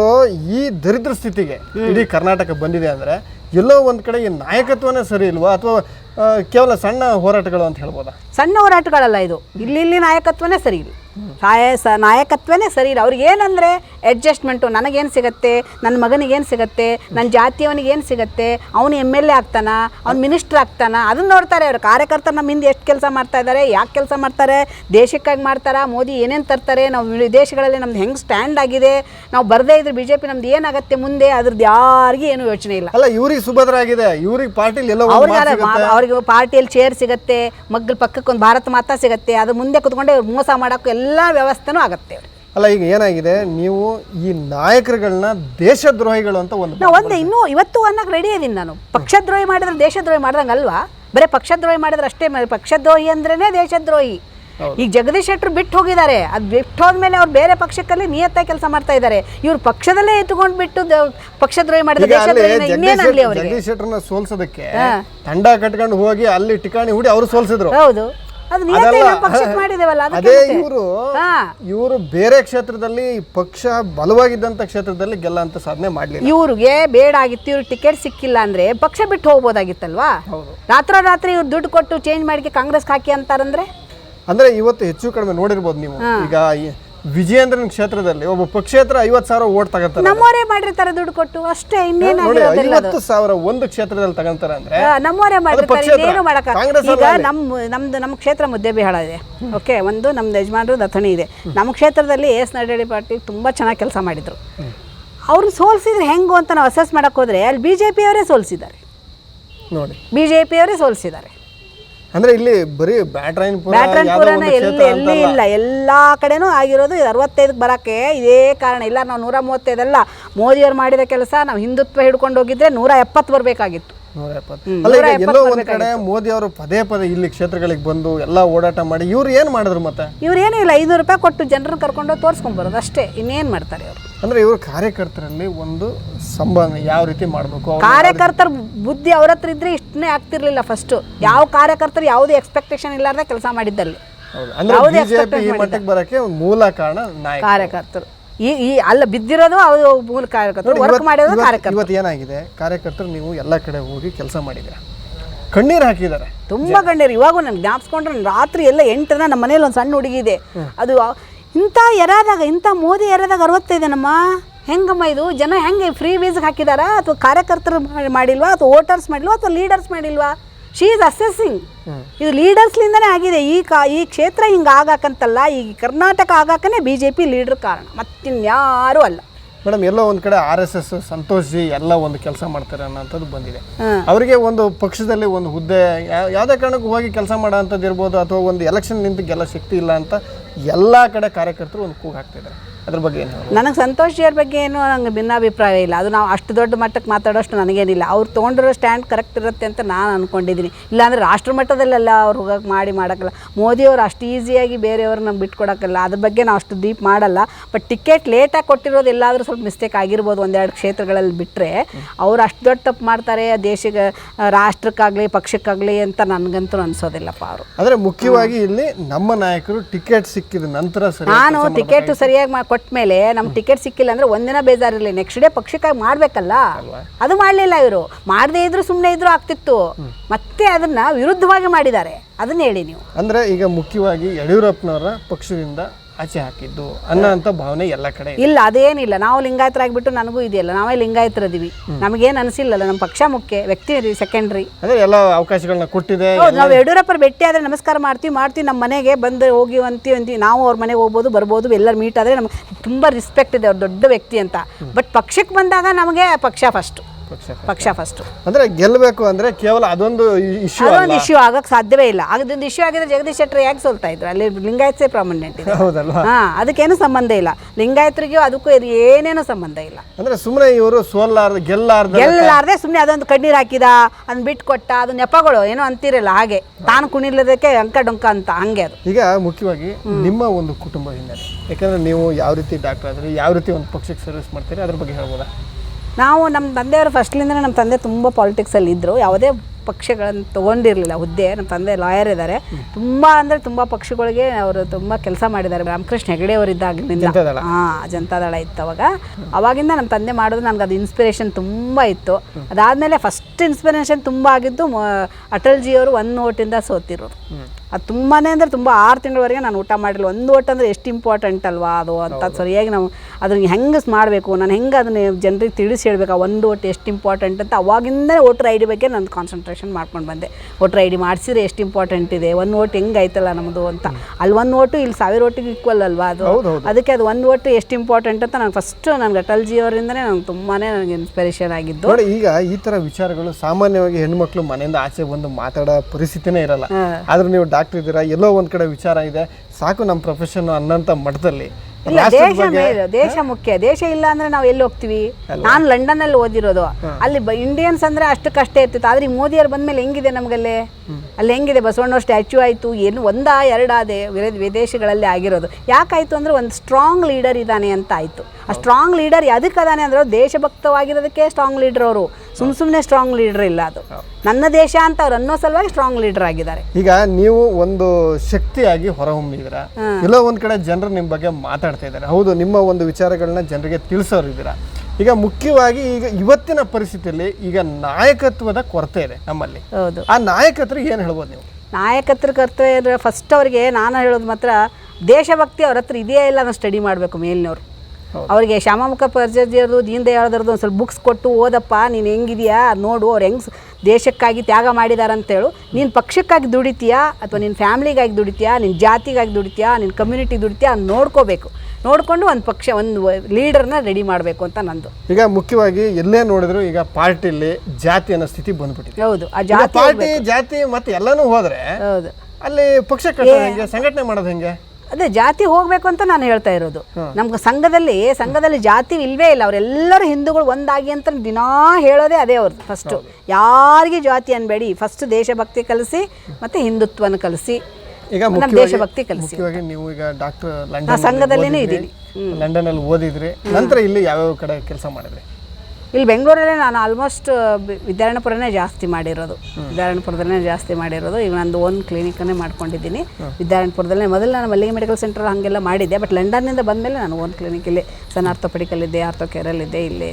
ಈ ದರಿದ್ರ ಸ್ಥಿತಿಗೆ ಇಡೀ ಕರ್ನಾಟಕ ಬಂದಿದೆ ಅಂದ್ರೆ ಎಲ್ಲೋ ಒಂದು ಕಡೆ ಈ ನಾಯಕತ್ವನೇ ಸರಿ ಇಲ್ವಾ? ಅಥವಾ ಕೇವಲ ಸಣ್ಣ ಹೋರಾಟಗಳು ಅಂತ ಹೇಳ್ಬೋದಾ? ಸಣ್ಣ ಹೋರಾಟಗಳಲ್ಲ ಇದು. ಇಲ್ಲಿ ನಾಯಕತ್ವನೇ ಸರಿ ಇಲ್ಲ. ನಾಯಕತ್ವನೇ ಸರಿ ಇಲ್ಲ. ಅವ್ರಿಗೆ ಏನಂದರೆ ಅಡ್ಜಸ್ಟ್ಮೆಂಟು ನನಗೇನು ಸಿಗತ್ತೆ ನನ್ನ ಮಗನಿಗೇನು ಸಿಗತ್ತೆ ನನ್ನ ಜಾತಿಯವನಿಗೆ ಏನು ಸಿಗತ್ತೆ ಅವನು ಎಂ ಎಲ್ ಎ ಆಗ್ತಾನ ಅವ್ನು ಮಿನಿಸ್ಟ್ರ್ ಆಗ್ತಾನ ಅದನ್ನ ನೋಡ್ತಾರೆ ಅವರು. ಕಾರ್ಯಕರ್ತರು ನಮ್ಮ ಹಿಂದೆ ಎಷ್ಟು ಕೆಲಸ ಮಾಡ್ತಾ ಇದ್ದಾರೆ ಯಾಕೆ ಕೆಲಸ ಮಾಡ್ತಾರೆ ದೇಶಕ್ಕಾಗಿ ಮಾಡ್ತಾರಾ ಮೋದಿ ಏನೇನು ತರ್ತಾರೆ ನಾವು ವಿದೇಶಗಳಲ್ಲಿ ನಮ್ದು ಹೆಂಗೆ ಸ್ಟ್ಯಾಂಡ್ ಆಗಿದೆ ನಾವು ಬರದೇ ಇದ್ರೆ ಬಿ ಜೆ ಪಿ ನಮ್ದು ಏನಾಗುತ್ತೆ ಮುಂದೆ ಅದ್ರದ್ದು ಯಾರಿಗೂ ಏನು ಯೋಚನೆ ಇಲ್ಲ. ಅಲ್ಲ ಇವ್ರಿಗೆ ಸುಭದ್ರ ಆಗಿದೆ ಇವ್ರಿಗೆ ಪಾರ್ಟಿಲಿ ಎಲ್ಲ ಅವ್ರಿಗೆ ಅವ್ರಿಗೆ ಪಾರ್ಟಿಯಲ್ಲಿ ಚೇರ್ ಸಿಗುತ್ತೆ ಮಗ್ಗಲ್ ಪಕ್ಕಕ್ಕೆ ಒಂದು ಭಾರತ ಮಾತಾ ಸಿಗುತ್ತೆ ಅದು ಮುಂದೆ ಕುತ್ಕೊಂಡೆ ಮೋಸ ಮಾಡೋಕ್ಕೂ ಎಲ್ಲ ವ್ಯವಸ್ಥೆನೂ ಆಗುತ್ತೆ ಅಲ್ಲ ಈಗ ಏನಾಗಿದೆ? ನೀವು ಈ ನಾಯಕರುಗಳನ್ನ ದೇಶದ್ರೋಹಿಗಳು ಅಂತ ಒಂದು ನಾವು ಒಂದೇ ಇನ್ನೂ ಇವತ್ತು ಅನ್ನಕ್ಕೆ ರೆಡಿ ಇದೀನಿ ನಾನು. ಪಕ್ಷದ್ರೋಹಿ ಮಾಡಿದ್ರೆ ದೇಶದ್ರೋಹಿ ಮಾಡ್ದಂಗೆ ಅಲ್ವಾ? ಬರೀ ಪಕ್ಷದ್ರೋಹಿ ಮಾಡಿದ್ರೆ ಅಷ್ಟೇ ಪಕ್ಷದ್ರೋಹಿ ಅಂದ್ರೇ ದೇಶದ್ರೋಹಿ. ಈಗ ಜಗದೀಶ್ ಶೆಟ್ಟರು ಬಿಟ್ಟು ಹೋಗಿದ್ದಾರೆ. ಅದು ಬಿಟ್ಟು ಹೋದ್ಮೇಲೆ ಅವ್ರು ಬೇರೆ ಪಕ್ಷಕ್ಕಲ್ಲಿ ನಿಯತ್ತಾಗಿ ಕೆಲಸ ಮಾಡ್ತಾ ಇದ್ದಾರೆ. ಇವ್ರು ಪಕ್ಷದಲ್ಲೇ ಎತ್ಕೊಂಡು ಬಿಟ್ಟು ಪಕ್ಷದ್ರೋಹಿ ಮಾಡಿದ್ರೆ ಜಗದೀಶ್ ಶೆಟ್ಟರ್ನ ಸೋಲ್ಸೋದಕ್ಕೆ ತಂಡ ಕಟ್ಕೊಂಡು ಹೋಗಿ ಅಲ್ಲಿ ಟಿಕಾಣಿ ಹೂಡಿ ಅವರು ಸೋಲ್ಸಿದ್ರು. ಹೌದು. ಅದು ನಿಯತ್ತೆ ಪಕ್ಷಕ್ಕೆ ಮಾಡಿದೇವಲ್ಲ ಅದೇ. ಇವರು ಹಾ. ಇವರು ಬೇರೆ ಕ್ಷೇತ್ರದಲ್ಲಿ ಪಕ್ಷ ಬಲವಾಗಿದ್ದಂತ ಕ್ಷೇತ್ರದಲ್ಲಿ ಗೆಲ್ಲ ಅಂತ ಸಾಧನೆ ಮಾಡ್ಲಿಲ್ಲ. ಇವ್ರಿಗೆ ಬೇಡ ಆಗಿತ್ತು ಇವ್ರು ಟಿಕೆಟ್ ಸಿಕ್ಕಿಲ್ಲ ಅಂದ್ರೆ ಪಕ್ಷ ಬಿಟ್ಟು ಹೋಗ್ಬೋದಾಗಿತ್ತಲ್ವಾ? ಹೌದು. ರಾತ್ರೋರಾತ್ರಿ ಇವ್ರು ದುಡ್ಡು ಕೊಟ್ಟು ಚೇಂಜ್ ಮಾಡಿ ಕಾಂಗ್ರೆಸ್ ಹಾಕಿ ಅಂತಾರಂದ್ರೆ? ಅಂದ್ರೆ ಇವತ್ತು ಹೆಚ್ಚು ಕಡಿಮೆ ನೋಡಿರ್ಬೋದು ನೀವು. ಈಗ ಈ ವಿಜಯೇಂದ್ರನ್ ಕ್ಷೇತ್ರದಲ್ಲಿ ಒಬ್ಬ ಪಕ್ಷೇತರ ಐವತ್ತು ಸಾವಿರ ಓಟ್ ತಗೊಂತಾರೆ. ನಮ್ಮವರೇ ಮಾಡಿರ್ತಾರೆ ದುಡ್ಡು ಕೊಟ್ಟು ಅಷ್ಟೇ ನೋಡಿ ಅದು. ಐವತ್ತು ಸಾವಿರ ಒಂದು ಕ್ಷೇತ್ರದಲ್ಲಿ ತಗೊಂತಾರೆ ಅಂದ್ರೆ ನಮ್ಮವರೇ ಮಾಡಿರ್ತಾರೆ ಏನು ಇನ್ನೇನು ಮಾಡಕ ಈಗ ನಮ್ಮ ನಮ್ದು ನಮ್ಮ ಕ್ಷೇತ್ರ ಮುದ್ದೆಬಿಹಾಳ ಇದೆ. ಓಕೆ ಒಂದು ನಮ್ದು ಯಜಮಾನರು ದಥಣಿ ಇದೆ. ನಮ್ಮ ಕ್ಷೇತ್ರದಲ್ಲಿ ಎಸ್ ನಡೇಳಿ ಪಾರ್ಟಿ ತುಂಬ ಚೆನ್ನಾಗಿ ಕೆಲಸ ಮಾಡಿದ್ರು. ಅವ್ರು ಸೋಲ್ಸಿದ್ರೆ ಹೆಂಗು ಅಂತ ನಾವು ಅಸೆಸ್ ಮಾಡಕ್ ಹೋದ್ರೆ ಅಲ್ಲಿ ಬಿ ಜೆ ಪಿಯವರೇ ಸೋಲ್ಸಿದ್ದಾರೆ. ನೋಡಿ. ಬಿ ಜೆ ಪಿಯವರೇ ಸೋಲ್ಸಿದ್ದಾರೆ. ಅಂದ್ರೆ ಇಲ್ಲಿ ಬರೀ ಬ್ಯಾಟ್ರೈನ್ ಬ್ಯಾಟ್ರನ್ ಒಂದು ಎಲ್ಲಿ ಎಲ್ಲಿ ಇಲ್ಲ. ಎಲ್ಲ ಕಡೆನೂ ಆಗಿರೋದು ಅರವತ್ತೈದಕ್ಕೆ ಬರೋಕ್ಕೆ. ಇದೇ ಕಾರಣ. ಇಲ್ಲ ನಾವು ನೂರ ಮೂವತ್ತೈದಲ್ಲ ಮೋದಿಯವ್ರು ಮಾಡಿದ ಕೆಲಸ ನಾವು ಹಿಂದುತ್ವ ಹಿಡ್ಕೊಂಡು ಹೋಗಿದ್ರೆ ನೂರ ಎಪ್ಪತ್ತು ಬರಬೇಕಾಗಿತ್ತು. ನೂರ ಎಪ್ಪತ್ತು ಅಲ್ಲ ಈಗ ಎಲ್ಲೋ ಒಂದ್ ಕಡೆ ಮೋದಿ ಅವರು ಪದೇ ಪದೇ ಇಲ್ಲಿ ಕ್ಷೇತ್ರಗಳಿಗೆ ಬಂದು ಎಲ್ಲ ಓಡಾಟ ಮಾಡಿ ಇವ್ರು ಏನ್ ಮಾಡಿದ್ರು ಮತ್ತೆ? ಇವ್ರು ಏನೂ ಇಲ್ಲ ಐನೂರು ರೂಪಾಯಿ ಕೊಟ್ಟು ಜನರನ್ನ ಕರ್ಕೊಂಡು ತೋರಿಸ್ಕೊಂಬರೋದು ಅಷ್ಟೇ ಇನ್ನೇನ್ ಮಾಡ್ತಾರೆ ಅವರು ಅಂದ್ರೆ ಇವ್ರ ಕಾರ್ಯಕರ್ತರಲ್ಲಿ ಒಂದು ಸಂಬಂಧ ಯಾವ ರೀತಿ ಮಾಡಬೇಕು? ಕಾರ್ಯಕರ್ತರ ಬುದ್ಧಿ ಅವ್ರ ಹತ್ರ ಇದ್ರೆ ಇಷ್ಟನೇ ಆಗ್ತಿರ್ಲಿಲ್ಲ ಫಸ್ಟ್ ಯಾವ ಕಾರ್ಯಕರ್ತರು ಯಾವುದೇ ಎಕ್ಸ್ಪೆಕ್ಟೇಷನ್ ಇಲ್ಲಾರ್ದೆ ಕೆಲಸ ಮಾಡಿದ್ದಲ್ಲಿ. ಅಂದ್ರೆ ಯಾವುದೇ ಈ ಮಟ್ಟಕ್ಕೆ ಬರಕ್ಕೆ ಮೂಲ ಕಾರಣ ನಾಯಕ ಕಾರ್ಯಕರ್ತರು. ಈ ಈ ಅಲ್ಲ ಬಿದ್ದಿರೋದು ಅವರು ಮೂಲ ಕಾರ್ಯಕರ್ತರು ವರ್ಕ್ ಮಾಡಿರೋದು ಕಾರ್ಯಕರ್ತರು. ಇವತ್ತು ಏನಾಗಿದೆ? ಕಾರ್ಯಕರ್ತರು ನೀವು ಎಲ್ಲ ಕಡೆ ಹೋಗಿ ಕೆಲಸ ಮಾಡಿದ್ದೀರಾ ಕಣ್ಣೀರು ಹಾಕಿದ್ದಾರೆ. ತುಂಬ ಕಣ್ಣೀರು. ಇವಾಗೂ ನಾನು ಜ್ಞಾಪಿಸ್ಕೊಂಡ್ರೆ ರಾತ್ರಿ ಎಲ್ಲ ಎಂಟನ ನಮ್ಮ ಮನೇಲಿ ಒಂದು ಸಣ್ಣ ಹುಡುಗಿ ಇದೆ. ಅದು ಇಂಥ ಎರಾದಾಗ ಇಂಥ ಮೋದಿ ಎರಾದಾಗ ಅರವತ್ತೈದೇನಮ್ಮ? ಹೆಂಗಮ್ಮ ಇದು? ಜನ ಹೆಂಗೆ ಫ್ರೀ ವೀಸ್ಗೆ ಹಾಕಿದಾರಾ? ಅಥವಾ ಕಾರ್ಯಕರ್ತರು ಮಾಡಿ- ಮಾಡಿಲ್ವಾ? ಅಥವಾ ವೋಟರ್ಸ್ ಮಾಡಿಲ್ವಾ? ಅಥವಾ ಲೀಡರ್ಸ್ ಮಾಡಿಲ್ವಾ? ಶೀ ಇಸ್ ಅಸೆಸ್ಸಿಂಗ್ ಇದು ಲೀಡರ್ಸ್ಲಿಂದನೇ ಆಗಿದೆ. ಈ ಕಾ ಈ ಕ್ಷೇತ್ರ ಹಿಂಗೆ ಆಗಾಕಂತಲ್ಲ ಈ ಕರ್ನಾಟಕ ಆಗಾಕನೇ ಬಿ ಜೆ ಪಿ ಲೀಡರ್ ಕಾರಣ. ಮತ್ತಿನ್ಯಾರೂ ಅಲ್ಲ. ಮೇಡಮ್ ಎಲ್ಲೋ ಒಂದು ಕಡೆ R S S Santosh ji ಎಲ್ಲ ಒಂದು ಕೆಲಸ ಮಾಡ್ತಾರೆ ಅನ್ನೋಂಥದ್ದು ಬಂದಿದೆ. ಅವರಿಗೆ ಒಂದು ಪಕ್ಷದಲ್ಲಿ ಒಂದು ಹುದ್ದೆ ಯಾವುದೇ ಕಾರಣಕ್ಕೂ ಹೋಗಿ ಕೆಲಸ ಮಾಡೋ ಅಂಥದ್ದು ಇರ್ಬೋದು ಅಥವಾ ಒಂದು ಎಲೆಕ್ಷನ್ ನಿಂತು ಗೆಲ್ಲ ಶಕ್ತಿ ಇಲ್ಲ ಅಂತ ಎಲ್ಲ ಕಡೆ ಕಾರ್ಯಕರ್ತರು ಒಂದು ಕೂಗು ಹಾಕ್ತಿದ್ದಾರೆ ಅದ್ರ ಬಗ್ಗೆ ಏನು ನನಗೆ ಸಂತೋಷ್ ಜಿಯರ್ ಬಗ್ಗೆ ಏನು ನಂಗೆ ಭಿನ್ನಾಭಿಪ್ರಾಯ ಇಲ್ಲ. ಅದು ನಾವು ಅಷ್ಟು ದೊಡ್ಡ ಮಟ್ಟಕ್ಕೆ ಮಾತಾಡೋಷ್ಟು ನನಗೇನಿಲ್ಲ. ಅವ್ರು ತೊಗೊಂಡಿರೋ ಸ್ಟ್ಯಾಂಡ್ ಕರೆಕ್ಟ್ ಇರುತ್ತೆ ಅಂತ ನಾನು ಅಂದ್ಕೊಂಡಿದ್ದೀನಿ ಇಲ್ಲಾಂದರೆ ರಾಷ್ಟ್ರ ಮಟ್ಟದಲ್ಲೆಲ್ಲ ಅವ್ರು ಹೋಗೋಕೆ ಮಾಡಿ ಮಾಡೋಕ್ಕಲ್ಲ. ಮೋದಿಯವರು ಅಷ್ಟು ಈಸಿಯಾಗಿ ಬೇರೆಯವ್ರನ್ನ ಬಿಟ್ಕೊಡೋಕ್ಕಲ್ಲ ಅದ್ರ ಬಗ್ಗೆ ನಾವು ಅಷ್ಟು ದೀಪ್ ಮಾಡಲ್ಲ. ಬಟ್ ಟಿಕೆಟ್ ಲೇಟಾಗಿ ಕೊಟ್ಟಿರೋದು ಎಲ್ಲಾದರೂ ಸ್ವಲ್ಪ ಮಿಸ್ಟೇಕ್ ಆಗಿರ್ಬೋದು ಒಂದೆರಡು ಕ್ಷೇತ್ರಗಳಲ್ಲಿ ಬಿಟ್ಟರೆ ಅವ್ರು ಅಷ್ಟು ದೊಡ್ಡ ತಪ್ಪು ಮಾಡ್ತಾರೆ. ದೇಶಕ್ಕೆ ರಾಷ್ಟ್ರಕ್ಕಾಗಲಿ ಪಕ್ಷಕ್ಕಾಗಲಿ ಅಂತ ನನಗಂತೂ ಅನಿಸೋದಿಲ್ಲಪ್ಪ ಅವರು. ಅಂದರೆ ಮುಖ್ಯವಾಗಿ ಇಲ್ಲಿ ನಮ್ಮ ನಾಯಕರು ಟಿಕೆಟ್ ಸಿಕ್ಕಿದ ನಂತರ ಸರಿ ನಾನು ಟಿಕೆಟ್ ಸರಿಯಾಗಿ ಕೊಟ್ಟ ಮೇಲೆ ನಮ್ಗೆ ಟಿಕೆಟ್ ಸಿಕ್ಕಿಲ್ಲ ಅಂದ್ರೆ ಒಂದಿನ ಬೇಜಾರಿರಲಿ. ನೆಕ್ಸ್ಟ್ ಡೇ ಪಕ್ಷಕ್ಕಾಗಿ ಮಾಡಬೇಕಲ್ಲ? ಅದು ಮಾಡಲಿಲ್ಲ ಇವರು. ಮಾಡದೇ ಇದ್ರು ಸುಮ್ಮನೆ ಇದ್ರು ಆಗ್ತಿತ್ತು. ಮತ್ತೆ ಅದನ್ನ ವಿರುದ್ಧವಾಗಿ ಮಾಡಿದ್ದಾರೆ. ಅದನ್ನ ಹೇಳಿ ನೀವು. ಅಂದ್ರೆ ಈಗ ಮುಖ್ಯವಾಗಿ ಯಡಿಯೂರಪ್ಪನವರ ಪಕ್ಷದಿಂದ ಆಚೆ ಹಾಕಿದ್ದು ಅನ್ನೋ ಅಂತ ಭಾವನೆ ಎಲ್ಲ ಕಡೆ. ಇಲ್ಲ ಅದೇನಿಲ್ಲ. ನಾವು ಲಿಂಗಾಯತರಾಗ್ಬಿಟ್ಟು ನನಗೂ ಇದೆಯಲ್ಲ ನಾವೇ ಲಿಂಗಾಯತರದೀವಿ ನಮಗೇನು ಅನಿಸಿಲ್ಲಲ್ಲ ನಮ್ಮ ಪಕ್ಷ ಮುಖ್ಯ ವ್ಯಕ್ತಿ ಸೆಕೆಂಡ್ರಿ ಅದೇ ಎಲ್ಲ ಅವಕಾಶಗಳನ್ನ ಕೊಟ್ಟಿದೆ ನಾವು ಯಡಿಯೂರಪ್ಪರ ಭೇಟಿ ಆದರೆ ನಮಸ್ಕಾರ ಮಾಡ್ತೀವಿ ಮಾಡ್ತೀವಿ. ನಮ್ಮ ಮನೆಗೆ ಬಂದು ಹೋಗಿ ಅಂತೀವಿ ಅಂತೀವಿ. ನಾವು ಅವ್ರ ಮನೆಗೆ ಹೋಗ್ಬೋದು ಬರ್ಬೋದು ಎಲ್ಲರೂ ಮೀಟ್ ಆದರೆ ನಮ್ಗೆ ತುಂಬ ರಿಸ್ಪೆಕ್ಟ್ ಇದೆ ಅವ್ರು ದೊಡ್ಡ ವ್ಯಕ್ತಿ ಅಂತ. ಬಟ್ ಪಕ್ಷಕ್ಕೆ ಬಂದಾಗ ನಮಗೆ ಪಕ್ಷ ಫಸ್ಟು ಪಕ್ಷ ಫಸ್ಟ್ ಅಂದ್ರೆ ಗೆಲ್ಲಬೇಕು ಅಂದ್ರೆ ಕೇವಲ ಅದೊಂದು ಇಶ್ಯೂ ಅದೊಂದು ಇಶ್ಯೂ ಆಗಕ್ಕೆ ಸಾಧ್ಯವೇ ಇಲ್ಲ. ಅದೊಂದು ಇಶ್ಯೂ ಆಗಿದ್ರೆ ಜಗದೀಶ್ ಶೆಟ್ಟರ್ ಯಾಕೆ ಸೋಲ್ತಾ ಇದ್ರು? ಅಲ್ಲಿ ಲಿಂಗಾಯತ್ಸೇ ಪ್ರಾಮಿನೆಂಟ್ ಇದೆ. ಹೌದಲ್ವಾ? ಹಾ ಅದಕ್ಕೇನು ಸಂಬಂಧ ಇಲ್ಲ. ಲಿಂಗಾಯತರಿಗೂ ಅದಕ್ಕೂ ಇದು ಏನೇನು ಸಂಬಂಧ ಇಲ್ಲ. ಅಂದ್ರೆ ಸುಮ್ಮನೆ ಇವರು ಸೋಲ್ಲಾರ್ದ ಗೆಲ್ಲಾರ್ದ ಗೆಲ್ಲಾರ್ದೆ ಸುಮ್ಮನೆ ಅದೊಂದು ಕಣ್ಣೀರು ಹಾಕಿದ ಅದನ್ನ ಬಿಟ್ಟು ಕೊಟ್ಟ ಅದು ನೆಪಗಳು ಏನೋ ಅಂತಿರಲ್ಲ ಹಾಗೆ. ತಾನು ಕುಣಿಲ್ಲದಕ್ಕೆ ಅಂಕ ಡೊಂಕ ಅಂತ ಹಂಗೆ ಅದು. ಈಗ ಮುಖ್ಯವಾಗಿ ನಿಮ್ಮ ಒಂದು ಕುಟುಂಬ ಹಿನ್ನೆಲೆ. ಯಾಕಂದ್ರೆ ನೀವು ಯಾವ ರೀತಿ ಡಾಕ್ಟರ್ ಆದ್ರಿ ಯಾವ ರೀತಿ ಒಂದು ಪಕ್ಷಕ್ಕೆ ಸರ್ವಿಸ್ ಮಾಡ್ತೀರಿ ಅದ್ರ ಬಗ್ಗೆ ಹೇಳ್ಬೋದಾ? ನಾವು ನಮ್ಮ ತಂದೆಯವರು ಫಸ್ಟ್ಲಿಂದಲೇ ನಮ್ಮ ತಂದೆ ತುಂಬ ಪಾಲಿಟಿಕ್ಸಲ್ಲಿ ಇದ್ದರು ಯಾವುದೇ ಪಕ್ಷಗಳನ್ನು ತೊಗೊಂಡಿರಲಿಲ್ಲ. ಹುದ್ದೆ ನಮ್ಮ ತಂದೆ ಲಾಯರ್ ಇದ್ದಾರೆ ತುಂಬ ಅಂದರೆ ತುಂಬ ಪಕ್ಷಗಳಿಗೆ ಅವರು ತುಂಬ ಕೆಲಸ ಮಾಡಿದ್ದಾರೆ. ರಾಮಕೃಷ್ಣ ಹೆಗಡೆ ಅವರು ಇದ್ದಾಗಲಿಂದ. ಜನತಾದಳ. ಹಾಂ ಜನತಾದಳ ಇತ್ತು ಅವಾಗ. ಅವಾಗಿಂದ ನಮ್ಮ ತಂದೆ ಮಾಡೋದು ನನಗೆ ಅದು ಇನ್ಸ್ಪಿರೇಷನ್ ತುಂಬ ಇತ್ತು. ಅದಾದಮೇಲೆ ಫಸ್ಟ್ ಇನ್ಸ್ಪಿರೇಷನ್ ತುಂಬ ಆಗಿದ್ದು ಅಟಲ್ಜಿಯವರು ಒಂದು ನೋಟಿಂದ ಸೋತಿರೋರು. ಅದು ತುಂಬಾ ಅಂದರೆ ತುಂಬ ಆರು ತಿಂಗಳವರೆಗೆ ನಾನು ಊಟ ಮಾಡಿಲ್ಲ ಒಂದು ಓಟ್ ಅಂದರೆ ಎಷ್ಟು ಇಂಪಾರ್ಟೆಂಟ್ ಅಲ್ವಾ ಅದು ಅಂತ ಸರಿಯಾಗಿ ನಾವು ಅದನ್ನ ಹೆಂಗೆ ಮಾಡಬೇಕು ನಾನು ಹೆಂಗೆ ಅದನ್ನ ಜನರಿಗೆ ತಿಳಿಸಿ ಹೇಳ್ಬೇಕು ಆ ಒಂದು ಓಟ್ ಎಷ್ಟು ಇಂಪಾರ್ಟೆಂಟ್ ಅಂತ ಅವಾಗಿಂದಲೇ ವೋಟರ್ ಐ ಡಿ ಬಗ್ಗೆ ನಾನು ಕಾನ್ಸಂಟ್ರೇಷನ್ ಮಾಡ್ಕೊಂಡು ಬಂದೆ. ವೋಟರ್ ಐ ಡಿ ಮಾಡಿಸಿದ್ರೆ ಎಷ್ಟು ಇಂಪಾರ್ಟೆಂಟ್ ಇದೆ ಒಂದು ಓಟ್ ಹೆಂಗೆ ಆಯ್ತಲ್ಲ ನಮ್ಮದು ಅಂತ. ಅಲ್ಲಿ ಒಂದು ಓಟು ಇಲ್ಲಿ ಸಾವಿರ ಓಟಿಗೆ ಈಕ್ವಲ್ ಅಲ್ವಾ ಅದು? ಅದಕ್ಕೆ ಅದು ಒಂದು ಓಟು ಎಷ್ಟು ಇಂಪಾರ್ಟೆಂಟ್ ಅಂತ ನಾನು ಫಸ್ಟ್ ನನಗೆ ಅಟಲ್ಜಿ ಅವರಿಂದನೇ ನಂಗೆ ತುಂಬಾ ನನಗೆ ಇನ್ಸ್ಪಿರೇಷನ್ ಆಗಿದ್ದು. ನೋಡಿ ಈಗ ಈ ಥರ ವಿಚಾರಗಳು ಸಾಮಾನ್ಯವಾಗಿ ಹೆಣ್ಮಕ್ಳು ಮನೆಯಿಂದ ಆಚೆ ಬಂದು ಮಾತಾಡೋ ಪರಿಸ್ಥಿತಿನೇ ಇರಲ್ಲ. ಆದ್ರೆ ನೀವು ಡಾಕ್ಟರ್ ಇದ್ದೀರಾ? ಎಲ್ಲೋ ಒಂದ್ ಕಡೆ ವಿಚಾರ ಇದೆ. ಸಾಕು ನಮ್ಮ ಪ್ರೊಫೆಷನ್ ಅನ್ನೋಂಥ ಮಟ್ಟದಲ್ಲಿ. ಇಲ್ಲ ದೇಶ ಮೇಲೆ ದೇಶ ಮುಖ್ಯ. ದೇಶ ಇಲ್ಲ ಅಂದ್ರೆ ನಾವು ಎಲ್ಲಿ ಹೋಗ್ತೀವಿ? ನಾನು ಲಂಡನ್ ಅಲ್ಲಿ ಓದಿರೋದು ಅಲ್ಲಿ ಇಂಡಿಯನ್ಸ್ ಅಂದ್ರೆ ಅಷ್ಟಕ್ಕಷ್ಟೇ ಇರ್ತಿತ್ತು. ಆದ್ರೆ ಈ ಮೋದಿಯವ್ರು ಬಂದ್ಮೇಲೆ ಹೆಂಗಿದೆ ನಮ್ಗಲ್ಲೇ? ಅಲ್ಲಿ ಹೆಂಗಿದೆ? ಬಸವಣ್ಣ ಸ್ಟ್ಯಾಚ್ಯೂ ಆಯ್ತು. ಏನು ಒಂದಾ ಎರಡಾದೆ ವಿರ- ವಿದೇಶಗಳಲ್ಲಿ ಆಗಿರೋದು. ಯಾಕಾಯ್ತು ಅಂದ್ರೆ ಒಂದು ಸ್ಟ್ರಾಂಗ್ ಲೀಡರ್ ಇದ್ದಾನೆ ಅಂತ ಆಯ್ತು. ಆ ಸ್ಟ್ರಾಂಗ್ ಲೀಡರ್ ಅದಕ್ಕೆ ಅದಾನೆ ಅಂದ್ರೆ ಅವ್ರು ದೇಶಭಕ್ತವಾಗಿರೋದಕ್ಕೆ ಸ್ಟ್ರಾಂಗ್ ಲೀಡರ್ ಅವರು. ಸುಮ್ ಸುಮ್ಮನೆ ಸ್ಟ್ರಾಂಗ್ ಲೀಡರ್ ಇಲ್ಲ ಅದು. ನನ್ನ ದೇಶ ಅಂತ ಅವ್ರು ಅನ್ನೋ ಸಲುವಾಗಿ ಸ್ಟ್ರಾಂಗ್ ಲೀಡರ್ ಆಗಿದ್ದಾರೆ. ಈಗ ನೀವು ಒಂದು ಶಕ್ತಿಯಾಗಿ ಹೊರಹೊಮ್ಮಿದಿರ ಎಲ್ಲೋ ಒಂದ್ ಕಡೆ ಜನರು ನಿಮ್ಮ ಬಗ್ಗೆ ಮಾತಾಡ್ತಾ ಇದ್ದಾರೆ. ಹೌದು ನಿಮ್ಮ ಒಂದು ವಿಚಾರಗಳನ್ನ ಜನರಿಗೆ ತಿಳಿಸೋರಿದ್ದೀರಾ? ಈಗ ಮುಖ್ಯವಾಗಿ ಈಗ ಇವತ್ತಿನ ಪರಿಸ್ಥಿತಿಯಲ್ಲಿ ಈಗ ನಾಯಕತ್ವದ ಕೊರತೆ ಇದೆ ನಮ್ಮಲ್ಲಿ. ಹೌದು. ಆ ನಾಯಕತ್ವ ಏನು ಹೇಳ್ಬೋದು ನೀವು? ನಾಯಕತ್ರ ಕರ್ತವ್ಯ ಫಸ್ಟ್ ಅವರಿಗೆ ನಾನು ಹೇಳೋದು ಮಾತ್ರ ದೇಶಭಕ್ತಿ ಅವ್ರ ಹತ್ರ ಇದೆಯೇ ಇಲ್ಲ ಅನ್ನೋ ಸ್ಟಡಿ ಮಾಡಬೇಕು ಮೇಲಿನವ್ರು. ಅವರಿಗೆ ಶ್ಯಾಮಮುಖ ಪರಿಚಯದ್ದು ದೀನ್ ದಯಾಳದವ್ರದ್ದು ಒಂದು ಸ್ವಲ್ಪ ಬುಕ್ಸ್ ಕೊಟ್ಟು ಓದಪ್ಪ ನೀನು ಹೆಂಗಿದೆಯಾ? ನೋಡು ಅವ್ರು ಹೆಂಗೆ ದೇಶಕ್ಕಾಗಿ ತ್ಯಾಗ ಮಾಡಿದಾರಂತೇಳು. ನೀನು ಪಕ್ಷಕ್ಕಾಗಿ ದುಡಿತೀಯಾ? ಅಥವಾ ನಿನ್ನ ಫ್ಯಾಮ್ಲಿಗಾಗಿ ದುಡಿತೀಯಾ? ನಿನ್ನ ಜಾತಿಗಾಗಿ ದುಡಿತೀಯಾ? ನಿನ್ನ ಕಮ್ಯುನಿಟಿ ದುಡಿತೀಯಾ? ಅದು ನೋಡ್ಕೋಬೇಕು. ನೋಡಿಕೊಂಡು ಒಂದು ಪಕ್ಷ ಒಂದು ಲೀಡರ್ನ ರೆಡಿ ಮಾಡಬೇಕು ಅಂತ ನಂದು. ಈಗ ಮುಖ್ಯವಾಗಿ ಎಲ್ಲೇ ನೋಡಿದ್ರು ಈಗ ಪಾರ್ಟಿಲಿ ಜಾತಿ ಅನ್ನೋ ಸ್ಥಿತಿ ಬಂದ್ಬಿಟ್ಟಿದೆ. ಹೌದು ಆ ಜಾತಿ ಪಾರ್ಟಿ ಜಾತಿ ಮತ್ತೆ ಎಲ್ಲನೂ ಹೋದ್ರೆ ಹೌದು. ಅಲ್ಲಿ ಪಕ್ಷ ಸಂಘಟನೆ ಮಾಡೋದು ಹೆಂಗೆ? ಅದೇ ಜಾತಿ ಹೋಗ್ಬೇಕು ಅಂತ ನಾನು ಹೇಳ್ತಾ ಇರೋದು. ನಮ್ಗೆ ಸಂಘದಲ್ಲಿ ಸಂಘದಲ್ಲಿ ಜಾತಿ ಇಲ್ವೇ ಇಲ್ಲ. ಅವರೆಲ್ಲರೂ ಹಿಂದೂಗಳು ಒಂದಾಗಿ ಅಂತ ದಿನಾ ಹೇಳೋದೇ ಅದೇ ಅವ್ರದ್ದು ಫಸ್ಟು ಯಾರಿಗೆ ಜಾತಿ ಅನ್ಬೇಡಿ. ಫಸ್ಟ್ ದೇಶಭಕ್ತಿ ಕಲಿಸಿ ಮತ್ತೆ ಹಿಂದುತ್ವನ ಕಲಿಸಿ ಈಗ ದೇಶಭಕ್ತಿ ಕಲಿಸಿ. ನೀವು ಈಗ ಡಾಕ್ಟರ್ ಸಂಘದಲ್ಲಿ ಸಂಘದಲ್ಲಿನೇ ಇದ್ದೀನಿ. ಲಂಡನ್ ಅಲ್ಲಿ ಓದಿದ್ರಿ. ನಂತರ ಇಲ್ಲಿ ಯಾವ್ಯಾವ ಕಡೆ ಕೆಲಸ ಮಾಡಿದ್ರಿ? ಇಲ್ಲಿ ಬೆಂಗಳೂರಲ್ಲೇ ನಾನು ಆಲ್ಮೋಸ್ಟ್ ವಿದ್ಯಾರಣ್ಯಪುರನೇ ಜಾಸ್ತಿ ಮಾಡಿರೋದು. ವಿದ್ಯಾರಣ್ಯಪುರದಲ್ಲೇ ಜಾಸ್ತಿ ಮಾಡಿರೋದು. ಈಗ ನಂದು ಒಂದು ಕ್ಲಿನಿಕನ್ನೇ ಮಾಡ್ಕೊಂಡಿದ್ದೀನಿ. ವಿದ್ಯಾರಣ್ಯಪುರದಲ್ಲೇ ಮೊದಲು ನಾನು ಮಲ್ಲಿಗೆ ಮೆಡಿಕಲ್ ಸೆಂಟರ್ ಹಾಗೆಲ್ಲ ಮಾಡಿದ್ದೆ. ಬಟ್ ಲಂಡನ್ನಿಂದ ಬಂದಮೇಲೆ ನಾನು ಒಂದು ಕ್ಲಿನಿಕ್ ಇಲ್ಲಿ ಸನ್ ಆರ್ಥೋಪೆಡಿಕಲ್ ಇದ್ದೆ ಆರ್ಥೋ ಕೇರಲ್ಲಿದ್ದೆ ಇದೆ ಇಲ್ಲಿ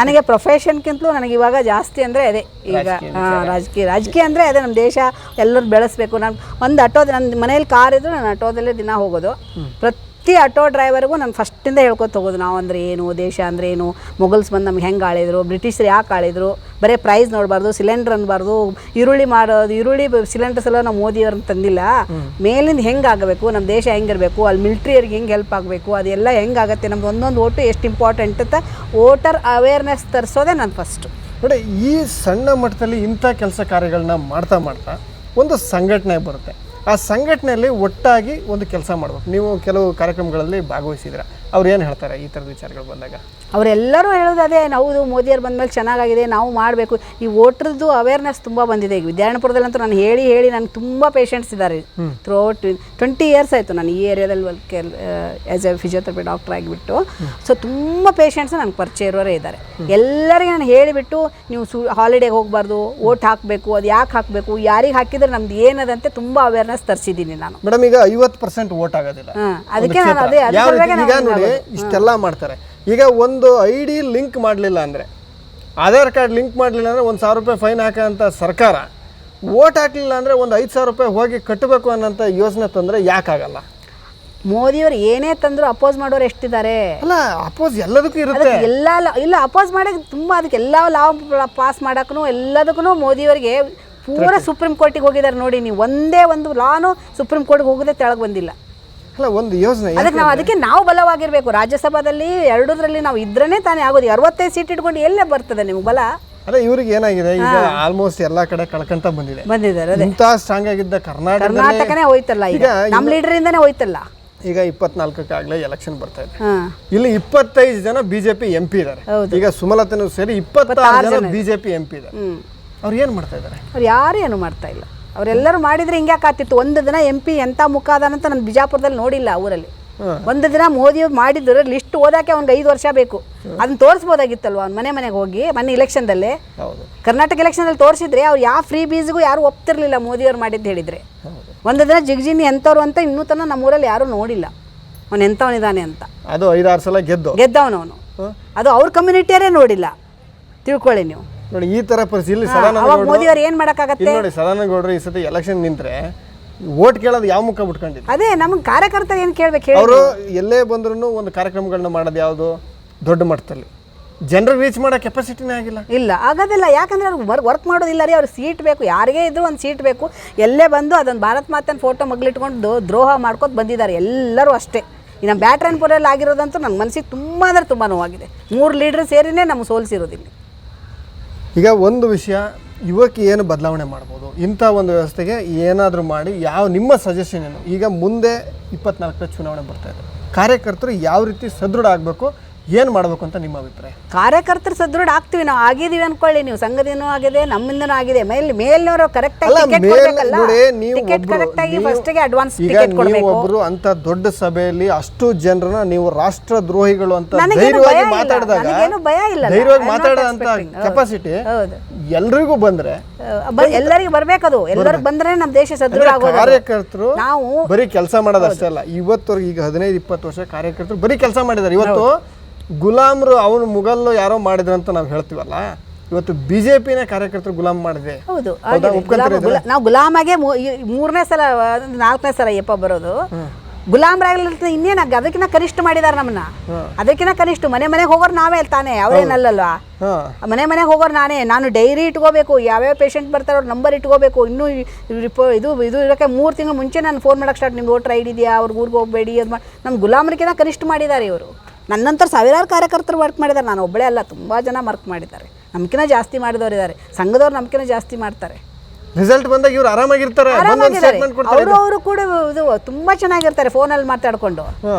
ನನಗೆ ಪ್ರೊಫೆಷನ್ಗಿಂತಲೂ ನನಗೆ ಇವಾಗ ಜಾಸ್ತಿ ಅಂದರೆ ಅದೇ. ಈಗ ರಾಜಕೀಯ ರಾಜಕೀಯ ಅಂದರೆ ಅದೇ. ನಮ್ಮ ದೇಶ ಎಲ್ಲರೂ ಬೆಳೆಸ್ಬೇಕು. ನಾನು ಒಂದು ಆಟೋದ ನನ್ನ ಮನೇಲಿ ಕಾರ್ ಇದ್ದರೂ ನಾನು ಆಟೋದಲ್ಲೇ ದಿನ ಹೋಗೋದು. ಪ್ರತಿ ಆಟೋ ಡ್ರೈವರ್ಗೂ ನಾನು ಫಸ್ಟಿಂದ ಹೇಳ್ಕೊತ ಹೋಗೋದು, ನಾವು ಅಂದರೆ ಏನು, ದೇಶ ಅಂದರೆ ಏನು, ಮೊಘಲ್ಸ್ ಬಂದು ನಮ್ಗೆ ಹೆಂಗೆ ಆಳಿದ್ರು, ಬ್ರಿಟಿಷರು ಯಾಕೆ ಆಳಿದ್ರು, ಬರೀ ಪ್ರೈಸ್ ನೋಡಬಾರ್ದು ಸಿಲಿಂಡರ್ ಅನ್ನಬಾರ್ದು ಈರುಳ್ಳಿ ಮಾಡೋದು, ಈರುಳ್ಳಿ ಸಿಲಿಂಡರ್ಸ್ ಎಲ್ಲ ನಾವು ಮೋದಿಯವ್ರನ್ನ ತಂದಿಲ್ಲ. ಮೇಲಿಂದ ಹೆಂಗೆ ಆಗಬೇಕು ನಮ್ಮ ದೇಶ ಹೆಂಗಿರಬೇಕು, ಅಲ್ಲಿ ಮಿಲ್ಟ್ರಿಯವ್ರಿಗೆ ಹೆಂಗೆ ಹೆಲ್ಪ್ ಆಗಬೇಕು, ಅದೆಲ್ಲ ಹೆಂಗಾಗತ್ತೆ ನಮ್ದು ಒಂದೊಂದು ಓಟು ಎಷ್ಟು ಇಂಪಾರ್ಟೆಂಟ್ ಅಂತ ವೋಟರ್ ಅವೇರ್ನೆಸ್ ತರಿಸೋದೇ ನಾನು ಫಸ್ಟು ನೋಡಿ, ಈ ಸಣ್ಣ ಮಟ್ಟದಲ್ಲಿ ಇಂಥ ಕೆಲಸ ಕಾರ್ಯಗಳನ್ನ ಮಾಡ್ತಾ ಮಾಡ್ತಾ ಒಂದು ಸಂಘಟನೆ ಬರುತ್ತೆ. ಆ ಸಂಘಟನೆಯಲ್ಲಿ ಒಟ್ಟಾಗಿ ಒಂದು ಕೆಲಸ ಮಾಡಬೇಕು. ನೀವು ಕೆಲವು ಕಾರ್ಯಕ್ರಮಗಳಲ್ಲಿ ಭಾಗವಹಿಸಿದ್ರ ಅವ್ರು ಏನು ಹೇಳ್ತಾರೆ ಈ ಥರದ ವಿಚಾರಗಳು ಬಂದಾಗ? ಅವರೆಲ್ಲರೂ ಹೇಳೋದು ಅದೇ ನಾವು ಮೋದಿಯವ್ರು ಬಂದಮೇಲೆ ಚೆನ್ನಾಗಾಗಿದೆ ನಾವು ಮಾಡಬೇಕು. ಈ ವೋಟ್ರದ್ದು ಅವೇರ್ನೆಸ್ ತುಂಬ ಬಂದಿದೆ. ಈಗ ವಿದ್ಯಾರಣ್ಯಪುರದಲ್ಲಂತೂ ನಾನು ಹೇಳಿ ಹೇಳಿ ನನಗೆ ತುಂಬ ಪೇಷಂಟ್ಸ್ ಇದ್ದಾರೆ. ಥ್ರೂ ಔಟ್ ಟ್ವೆಂಟಿ ಇಯರ್ಸ್ ಆಯಿತು ನಾನು ಈ ಏರಿಯಾದಲ್ಲಿ work as a physiotherapy doctor ಆಗಿಬಿಟ್ಟು. ಸೊ ತುಂಬ ಪೇಷಂಟ್ಸ್ ನನಗೆ ಪರಿಚಯ ಇರೋರೇ ಇದ್ದಾರೆ. ಎಲ್ಲರಿಗೆ ನಾನು ಹೇಳಿಬಿಟ್ಟು ನೀವು ಸು ಹಾಲಿಡೇಗೆ ಹೋಗಬಾರ್ದು ಓಟ್ ಹಾಕಬೇಕು ಅದು ಯಾಕೆ ಹಾಕಬೇಕು ಯಾರಿಗೆ ಹಾಕಿದ್ರೆ ನಮ್ದು ಏನದಂತೆ ತುಂಬ ಅವೇರ್ನೆಸ್ ತರಿಸಿದ್ದೀನಿ ನಾನು. ಮೇಡಮ್ ಈಗ ಐವತ್ತು ಪರ್ಸೆಂಟ್ ಓಟ್ ಆಗೋದಿಲ್ಲ. ಹಾಂ ಅದಕ್ಕೆ ನಾನು. ಅದೇ ಇಷ್ಟೆಲ್ಲ ಮಾಡ್ತಾರೆ. ಈಗ ಒಂದು ಐ ಡಿ ಲಿಂಕ್ ಮಾಡಲಿಲ್ಲ ಅಂದರೆ ಆಧಾರ್ ಕಾರ್ಡ್ ಲಿಂಕ್ ಮಾಡಲಿಲ್ಲ ಅಂದರೆ ಒಂದು ಸಾವಿರ ರೂಪಾಯಿ ಫೈನ್ ಹಾಕೋಂಥ ಸರ್ಕಾರ ಓಟ್ ಹಾಕಲಿಲ್ಲ ಅಂದರೆ ಒಂದು ಐದು ಸಾವಿರ ರೂಪಾಯಿ ಹೋಗಿ ಕಟ್ಟಬೇಕು ಅನ್ನೋಂಥ ಯೋಜನೆ ತಂದರೆ ಯಾಕಾಗಲ್ಲ ಮೋದಿಯವರು ಏನೇ ತಂದ್ರು ಅಪೋಸ್ ಮಾಡೋರು ಎಷ್ಟಿದ್ದಾರೆ? ಅಲ್ಲ ಅಪೋಸ್ ಎಲ್ಲದಕ್ಕೂ ಇರುತ್ತೆ. ಎಲ್ಲ ಇಲ್ಲ ಅಪೋಸ್ ಮಾಡಕ್ಕೆ ತುಂಬ ಅದಕ್ಕೆ ಎಲ್ಲ ಲಾ ಪಾಸ್ ಮಾಡಕ್ಕೂ ಎಲ್ಲದಕ್ಕೂ ಮೋದಿಯವರಿಗೆ ಪೂರ ಸುಪ್ರೀಂ ಕೋರ್ಟಿಗೆ ಹೋಗಿದ್ದಾರೆ ನೋಡಿ ನೀವು ಒಂದೇ ಒಂದು ಲಾನು ಸುಪ್ರೀಂ ಕೋರ್ಟ್ಗೆ ಹೋಗೋದೇ ತೆಳಗೆ ಬಂದಿಲ್ಲ. ಅಲ್ಲ ಒಂದು ಯೋಜನೆ ಅದಕ್ಕೆ ನಾವು ಅದಕ್ಕೆ ನಾವು ಬಲವಾಗಿರಬೇಕು. ರಾಜ್ಯಸಭಾದಲ್ಲಿ ಎರಡರಲ್ಲಿ ನಾವು ಇದ್ರೇ ತಾನೇ ಆಗೋದು. ಅರವತ್ತೈದು ಸೀಟ್ ಇಟ್ಕೊಂಡು ಎಲ್ಲೇ ಬರ್ತದೆ ನಿಮ್ಗೆ ಬಲ? ಅದೇ ಇವ್ರಿಗೆ ಏನಾಗಿದೆ? ಈಗ ಆಲ್ಮೋಸ್ಟ್ ಎಲ್ಲಾ ಕಡೆ ಕಳ್ಕೊಂತ ಬಂದಿದೆ. ಬಂದಿದ್ದಾರೆ ಅದೇ. ಇಂಥ ಸ್ಟ್ರಾಂಗ್ ಆಗಿದ್ದ ಕರ್ನಾಟಕ ಕರ್ನಾಟಕನೇ ಹೋಯ್ತಲ್ಲ ಈಗ? ನಮ್ಮ ಲೀಡರಿಂದನೇ ಹೋಯ್ತಲ್ಲ? ಈಗ ಇಪ್ಪತ್ನಾಲ್ಕಕ್ಕಾಗಲೇ ಎಲೆಕ್ಷನ್ ಬರ್ತಾ ಇದೆ. ಇಲ್ಲಿ ಇಪ್ಪತ್ತೈದು ಜನ ಬಿಜೆಪಿ ಎಂ ಪಿ ಇದ್ದಾರೆ ಈಗ ಸುಮಲತನೂ ಸೇರಿ ಇಪ್ಪತ್ತಾರು ಜನ ಬಿಜೆಪಿ ಎಂ ಪಿ ಇದ್ದಾರೆ ಅವ್ರು ಏನು ಮಾಡ್ತಾ ಇದ್ದಾರೆ? ಅವ್ರು ಯಾರು ಏನು ಮಾಡ್ತಾ ಇಲ್ಲ? ಅವರೆಲ್ಲರೂ ಮಾಡಿದ್ರೆ ಹಿಂಗ್ಯಾಕ ಆಗ್ತಿತ್ತು. ಒಂದು ದಿನ ಎಂ ಪಿ ಎಂಥ ಮುಖ ಅದಾನಂತ ನಾನು ಬಿಜಾಪುರದಲ್ಲಿ ನೋಡಿಲ್ಲ ಊರಲ್ಲಿ. ಒಂದು ದಿನ ಮೋದಿ ಮಾಡಿದ್ರೆ ಲಿಸ್ಟ್ ಓದಾಕೆ ಅವ್ನಿಗೆ ಐದು ವರ್ಷ ಬೇಕು. ಅದನ್ನ ತೋರಿಸ್ಬೋದಾಗಿತ್ತಲ್ವ ಅವ್ನು ಮನೆ ಮನೆಗೆ ಹೋಗಿ ಮೊನ್ನೆ ಇಲೆಕ್ಷನ್ದಲ್ಲಿ ಕರ್ನಾಟಕ ಎಲೆಕ್ಷನಲ್ಲಿ ತೋರಿಸಿದ್ರೆ ಅವ್ರು ಯಾವ ಫ್ರೀ ಬೀಸ್ಗೂ ಯಾರು ಒಪ್ತಿರ್ಲಿಲ್ಲ ಮೋದಿಯವ್ರು ಮಾಡಿದ್ದು ಹೇಳಿದರೆ. ಒಂದು ದಿನ ಜಿಗ್ಜಿನಿ ಎಂಥವ್ರು ಅಂತ ಇನ್ನೂ ತನಕ ನಮ್ಮೂರಲ್ಲಿ ಯಾರೂ ನೋಡಿಲ್ಲ. ಅವನು ಎಂಥವನಿದ್ದಾನೆ ಅಂತ. ಅದು ಐದಾರು ಸಲ ಗೆದ್ದು. ಅವನು ಅದು ಅವ್ರ ಕಮ್ಯುನಿಟಿಯರೇ ನೋಡಿಲ್ಲ. ತಿಳ್ಕೊಳ್ಳಿ ನೀವು. ನೋಡಿ ಈ ತರ ಪರಿಸ್ಥಿತಿ. ಇಲ್ಲಿ ಅವಾಗ ಮೋದಿಯವ್ರು ಏನು ಮಾಡೋಕ್ಕಾಗತ್ತೆ? ನೋಡಿ ಸದಾನಂದ ಗೌಡ್ರು ಈ ಸತಿ ಎಲೆಕ್ಷನ್ ನಿಂತ್ರೆ ಓಟ್ ಕೇಳೋದು ಯಾವ ಮುಖ ಬಿಟ್ಕೊಂಡಿದ್ರು ಅದೇ ನಮಗೆ ಕಾರ್ಯಕರ್ತರು ಏನು ಕೇಳ್ಬೇಕು ಹೇಳಿ. ಅವರು ಎಲ್ಲೇ ಬಂದ್ರು ಒಂದು ಕಾರ್ಯಕ್ರಮಗಳನ್ನ ಮಾಡೋದು ಯಾವುದು? ದೊಡ್ಡ ಮಟ್ಟದಲ್ಲಿ. ಜನರು ರೀಚ್ ಮಾಡೋ ಕೆಪಾಸಿಟಿನೇ ಆಗಿಲ್ಲ. ಇಲ್ಲ ಆಗೋದಿಲ್ಲ. ಯಾಕಂದ್ರೆ ಅವ್ರಿಗೆ ವರ್ಕ್ ವರ್ಕ್ ಮಾಡೋದಿಲ್ಲ ರೀ. ಅವ್ರಿಗೆ ಸೀಟ್ ಬೇಕು. ಯಾರಿಗೇ ಇದ್ರು ಒಂದು ಸೀಟ್ ಬೇಕು. ಎಲ್ಲೇ ಬಂದು ಅದೊಂದು ಭಾರತ್ ಮಾತನ ಫೋಟೋ ಮಗ್ಲಿಟ್ಕೊಂಡು ದ್ರೋಹ ಮಾಡ್ಕೊತ ಬಂದಿದ್ದಾರೆ. ಎಲ್ಲರೂ ಅಷ್ಟೇ. ಈ ನಮ್ಮ ಬ್ಯಾಟ್ರನ್ಪುರಲ್ಲಿ ಆಗಿರೋದಂತೂ ನನ್ನ ಮನಸ್ಸಿಗೆ ತುಂಬ ಅಂದರೆ ತುಂಬ ನೋವಾಗಿದೆ. ಮೂರು ಲೀಡ್ರ್ ಸೇರಿನೇ ನಮ್ಗೆ ಸೋಲಿಸಿರೋದಿಲ್ಲ ಈಗ ಒಂದು ವಿಷಯ, ಯುವಕ ಏನು ಬದಲಾವಣೆ ಮಾಡ್ಬೋದು? ಇಂಥ ಒಂದು ವ್ಯವಸ್ಥೆಗೆ ಏನಾದರೂ ಮಾಡಿ, ಯಾವ ನಿಮ್ಮ ಸಜೆಷನ್ ಏನು? ಈಗ ಮುಂದೆ ಇಪ್ಪತ್ನಾಲ್ಕರ ಚುನಾವಣೆ ಬರ್ತಾ ಇದೆ. ಕಾರ್ಯಕರ್ತರು ಯಾವ ರೀತಿ ಸದೃಢ ಆಗಬೇಕು? ಏನು ಮಾಡಬೇಕು ಅಂತ ನಿಮ್ಮ ಅಭಿಪ್ರಾಯ? ಕಾರ್ಯಕರ್ತರು ಸದೃಢ ಆಗ್ತೀವಿ ನಾವು ಆಗಿದೀವಿ ಅನ್ಕೊಳ್ಳಿ ನೀವು ಸಂಘದಿಂದನೂ ಆಗಿದೆ ನಮ್ಮಿಂದನೂ ಆಗಿದೆ. ಮೇಲ್ ಮೇಲ್ನವರು ಕರೆಕ್ಟ್ ಅಲ್ಲ ಆಗಿ ಟಿಕೆಟ್ ಮೇಲ್ ಕೊಡ್ಬೇಕಲ್ಲ? ನೋಡಿ ನೀವು ಟಿಕೆಟ್ ಒಬ್ರು ಕರೆಕ್ಟ್ ಆಗಿ ನೀವು- ಅಡ್ವಾನ್ಸ್ ಈಗ ಟಿಕೆಟ್ ನೀವು ಕೊಡಬೇಕು. ಒಬ್ರು ಅಂತ ದೊಡ್ಡ ಸಭೆಯಲ್ಲಿ ಅಷ್ಟು ಜನರನ್ನ ನೀವು ರಾಷ್ಟ್ರ ದ್ರೋಹಿಗಳು ಅಂತ ನನಗೇನು ಧೈರ್ಯವಾಗಿ ಇಲ್ಲ. ಮಾತಾಡಿದಾಗ ನನಗೇನು ಭಯ ಇಲ್ಲ. ಧೈರ್ಯವಾಗಿ I'm not ಮಾತಾಡೋಂಥ expecting. ಹೌದು. ಕೆಪಾಸಿಟಿ ಹೌದು. ಎಲ್ರಿಗೂ ಬಂದ್ರೆ ಅಹ್, ಬ- ಎಲ್ಲರಿಗೂ ಬರ್ಬೇಕದು. ಎಲ್ಲರಿಗೂ ಬಂದ್ರೆ ನಮ್ಮ ದೇಶ ಸದೃಢ ಅಂದ್ರೆ ಆಗೋದು. ಕಾರ್ಯಕರ್ತರು ನಾವು ಬರೀ ಕೆಲಸ ಮಾಡೋದು ಅಷ್ಟೇ ಅಲ್ಲ. ಇವತ್ತವರೆಗೆ ಈಗ ಹದಿನೈದು ಇಪ್ಪತ್ತು ವರ್ಷ ಕಾರ್ಯಕರ್ತರು ಬರೀ ಕೆಲಸ ಮಾಡಿದ್ದಾರೆ. ಇವತ್ತು ಗುಲಾಮ್ರು ಅವನು ಮುಗಲ್ ಯಾರೋ ಮಾಡಿದ್ರಂತ ನಾವು ಹೇಳ್ತೀವಲ್ಲ? ಇವತ್ತು ಬಿಜೆಪಿನ ಕಾರ್ಯಕರ್ತರು ಗುಲಾಮ್ ಮಾಡಿದೆ. ಹೌದು ನಾವು ಗುಲಾಮಾಗೆ ಮೂರನೇ ಸಲ ನಾಲ್ಕನೇ ಸಲ ಯಪ್ಪ ಬರೋದು. ಗುಲಾಮ್ರಾಗ್ಲಿರ್ತ ಇನ್ನೇನ ಅದಕ್ಕಿಂತ ಕನಿಷ್ಠ ಮಾಡಿದಾರೆ ನಮ್ಮನ್ನ ಅದಕ್ಕಿನ ಕನಿಷ್ಠ ಮನೆ ಮನೆಗೆ ಹೋಗೋರು ನಾವೇ ತಾನೆ ಅವ್ರೇನಲ್ಲಲ್ವಾ ಮನೆ ಮನೆಗೆ ಹೋಗೋರು ನಾನೇ ನಾನು ಡೈರಿ ಇಟ್ಕೋಬೇಕು ಯಾವ್ಯಾವ ಪೇಷಂಟ್ ಬರ್ತಾರೆ ಅವ್ರ ನಂಬರ್ ಇಟ್ಕೋಬೇಕು ಇನ್ನೂ ಇದು ಇದು ಇರೋಕ್ಕೆ ಮೂರು ತಿಂಗಳು ಮುಂಚೆ ನಾನು ಫೋನ್ ಮಾಡೋಕ್ಕೆ ಸ್ಟಾರ್ಟ್ ನಿಮ್ಗೆ ವೋಟ್ರ್ ಐ ಡಿ ಇದೆಯಾ ಅವ್ರಿಗೆ ಊರಿಗೆ ಹೋಗಬೇಡಿ ಅದು ಮಾಡಿ ನಮ್ಮ ಗುಲಾಮರಿಗಿಂತ ಕನಿಷ್ಠ ಮಾಡಿದ್ದಾರೆ ಇವರು. ನನ್ನಂತರ ಸಾವಿರಾರು ಕಾರ್ಯಕರ್ತರು ವರ್ಕ್ ಮಾಡಿದ್ದಾರೆ. ನಾನು ಒಬ್ಬಳೇ ಅಲ್ಲ ತುಂಬ ಜನ ವರ್ಕ್ ಮಾಡಿದ್ದಾರೆ. ನಮ್ಕಿನ ಜಾಸ್ತಿ ಮಾಡಿದವರು ಇದ್ದಾರೆ ಸಂಘದವ್ರು ನಮ್ಕಿನ ಜಾಸ್ತಿ ಮಾಡ್ತಾರೆ. ರಿಸಲ್ಟ್ ಬಂದಾಗ ಇವ್ರು ಆರಾಮಾಗಿರ್ತಾರೆ. ಅವರು ಅವರು ಕೂಡ ಇದು ತುಂಬಾ ಚೆನ್ನಾಗಿರ್ತಾರೆ ಫೋನಲ್ಲಿ ಮಾತಾಡ್ಕೊಂಡು. ಹಾ.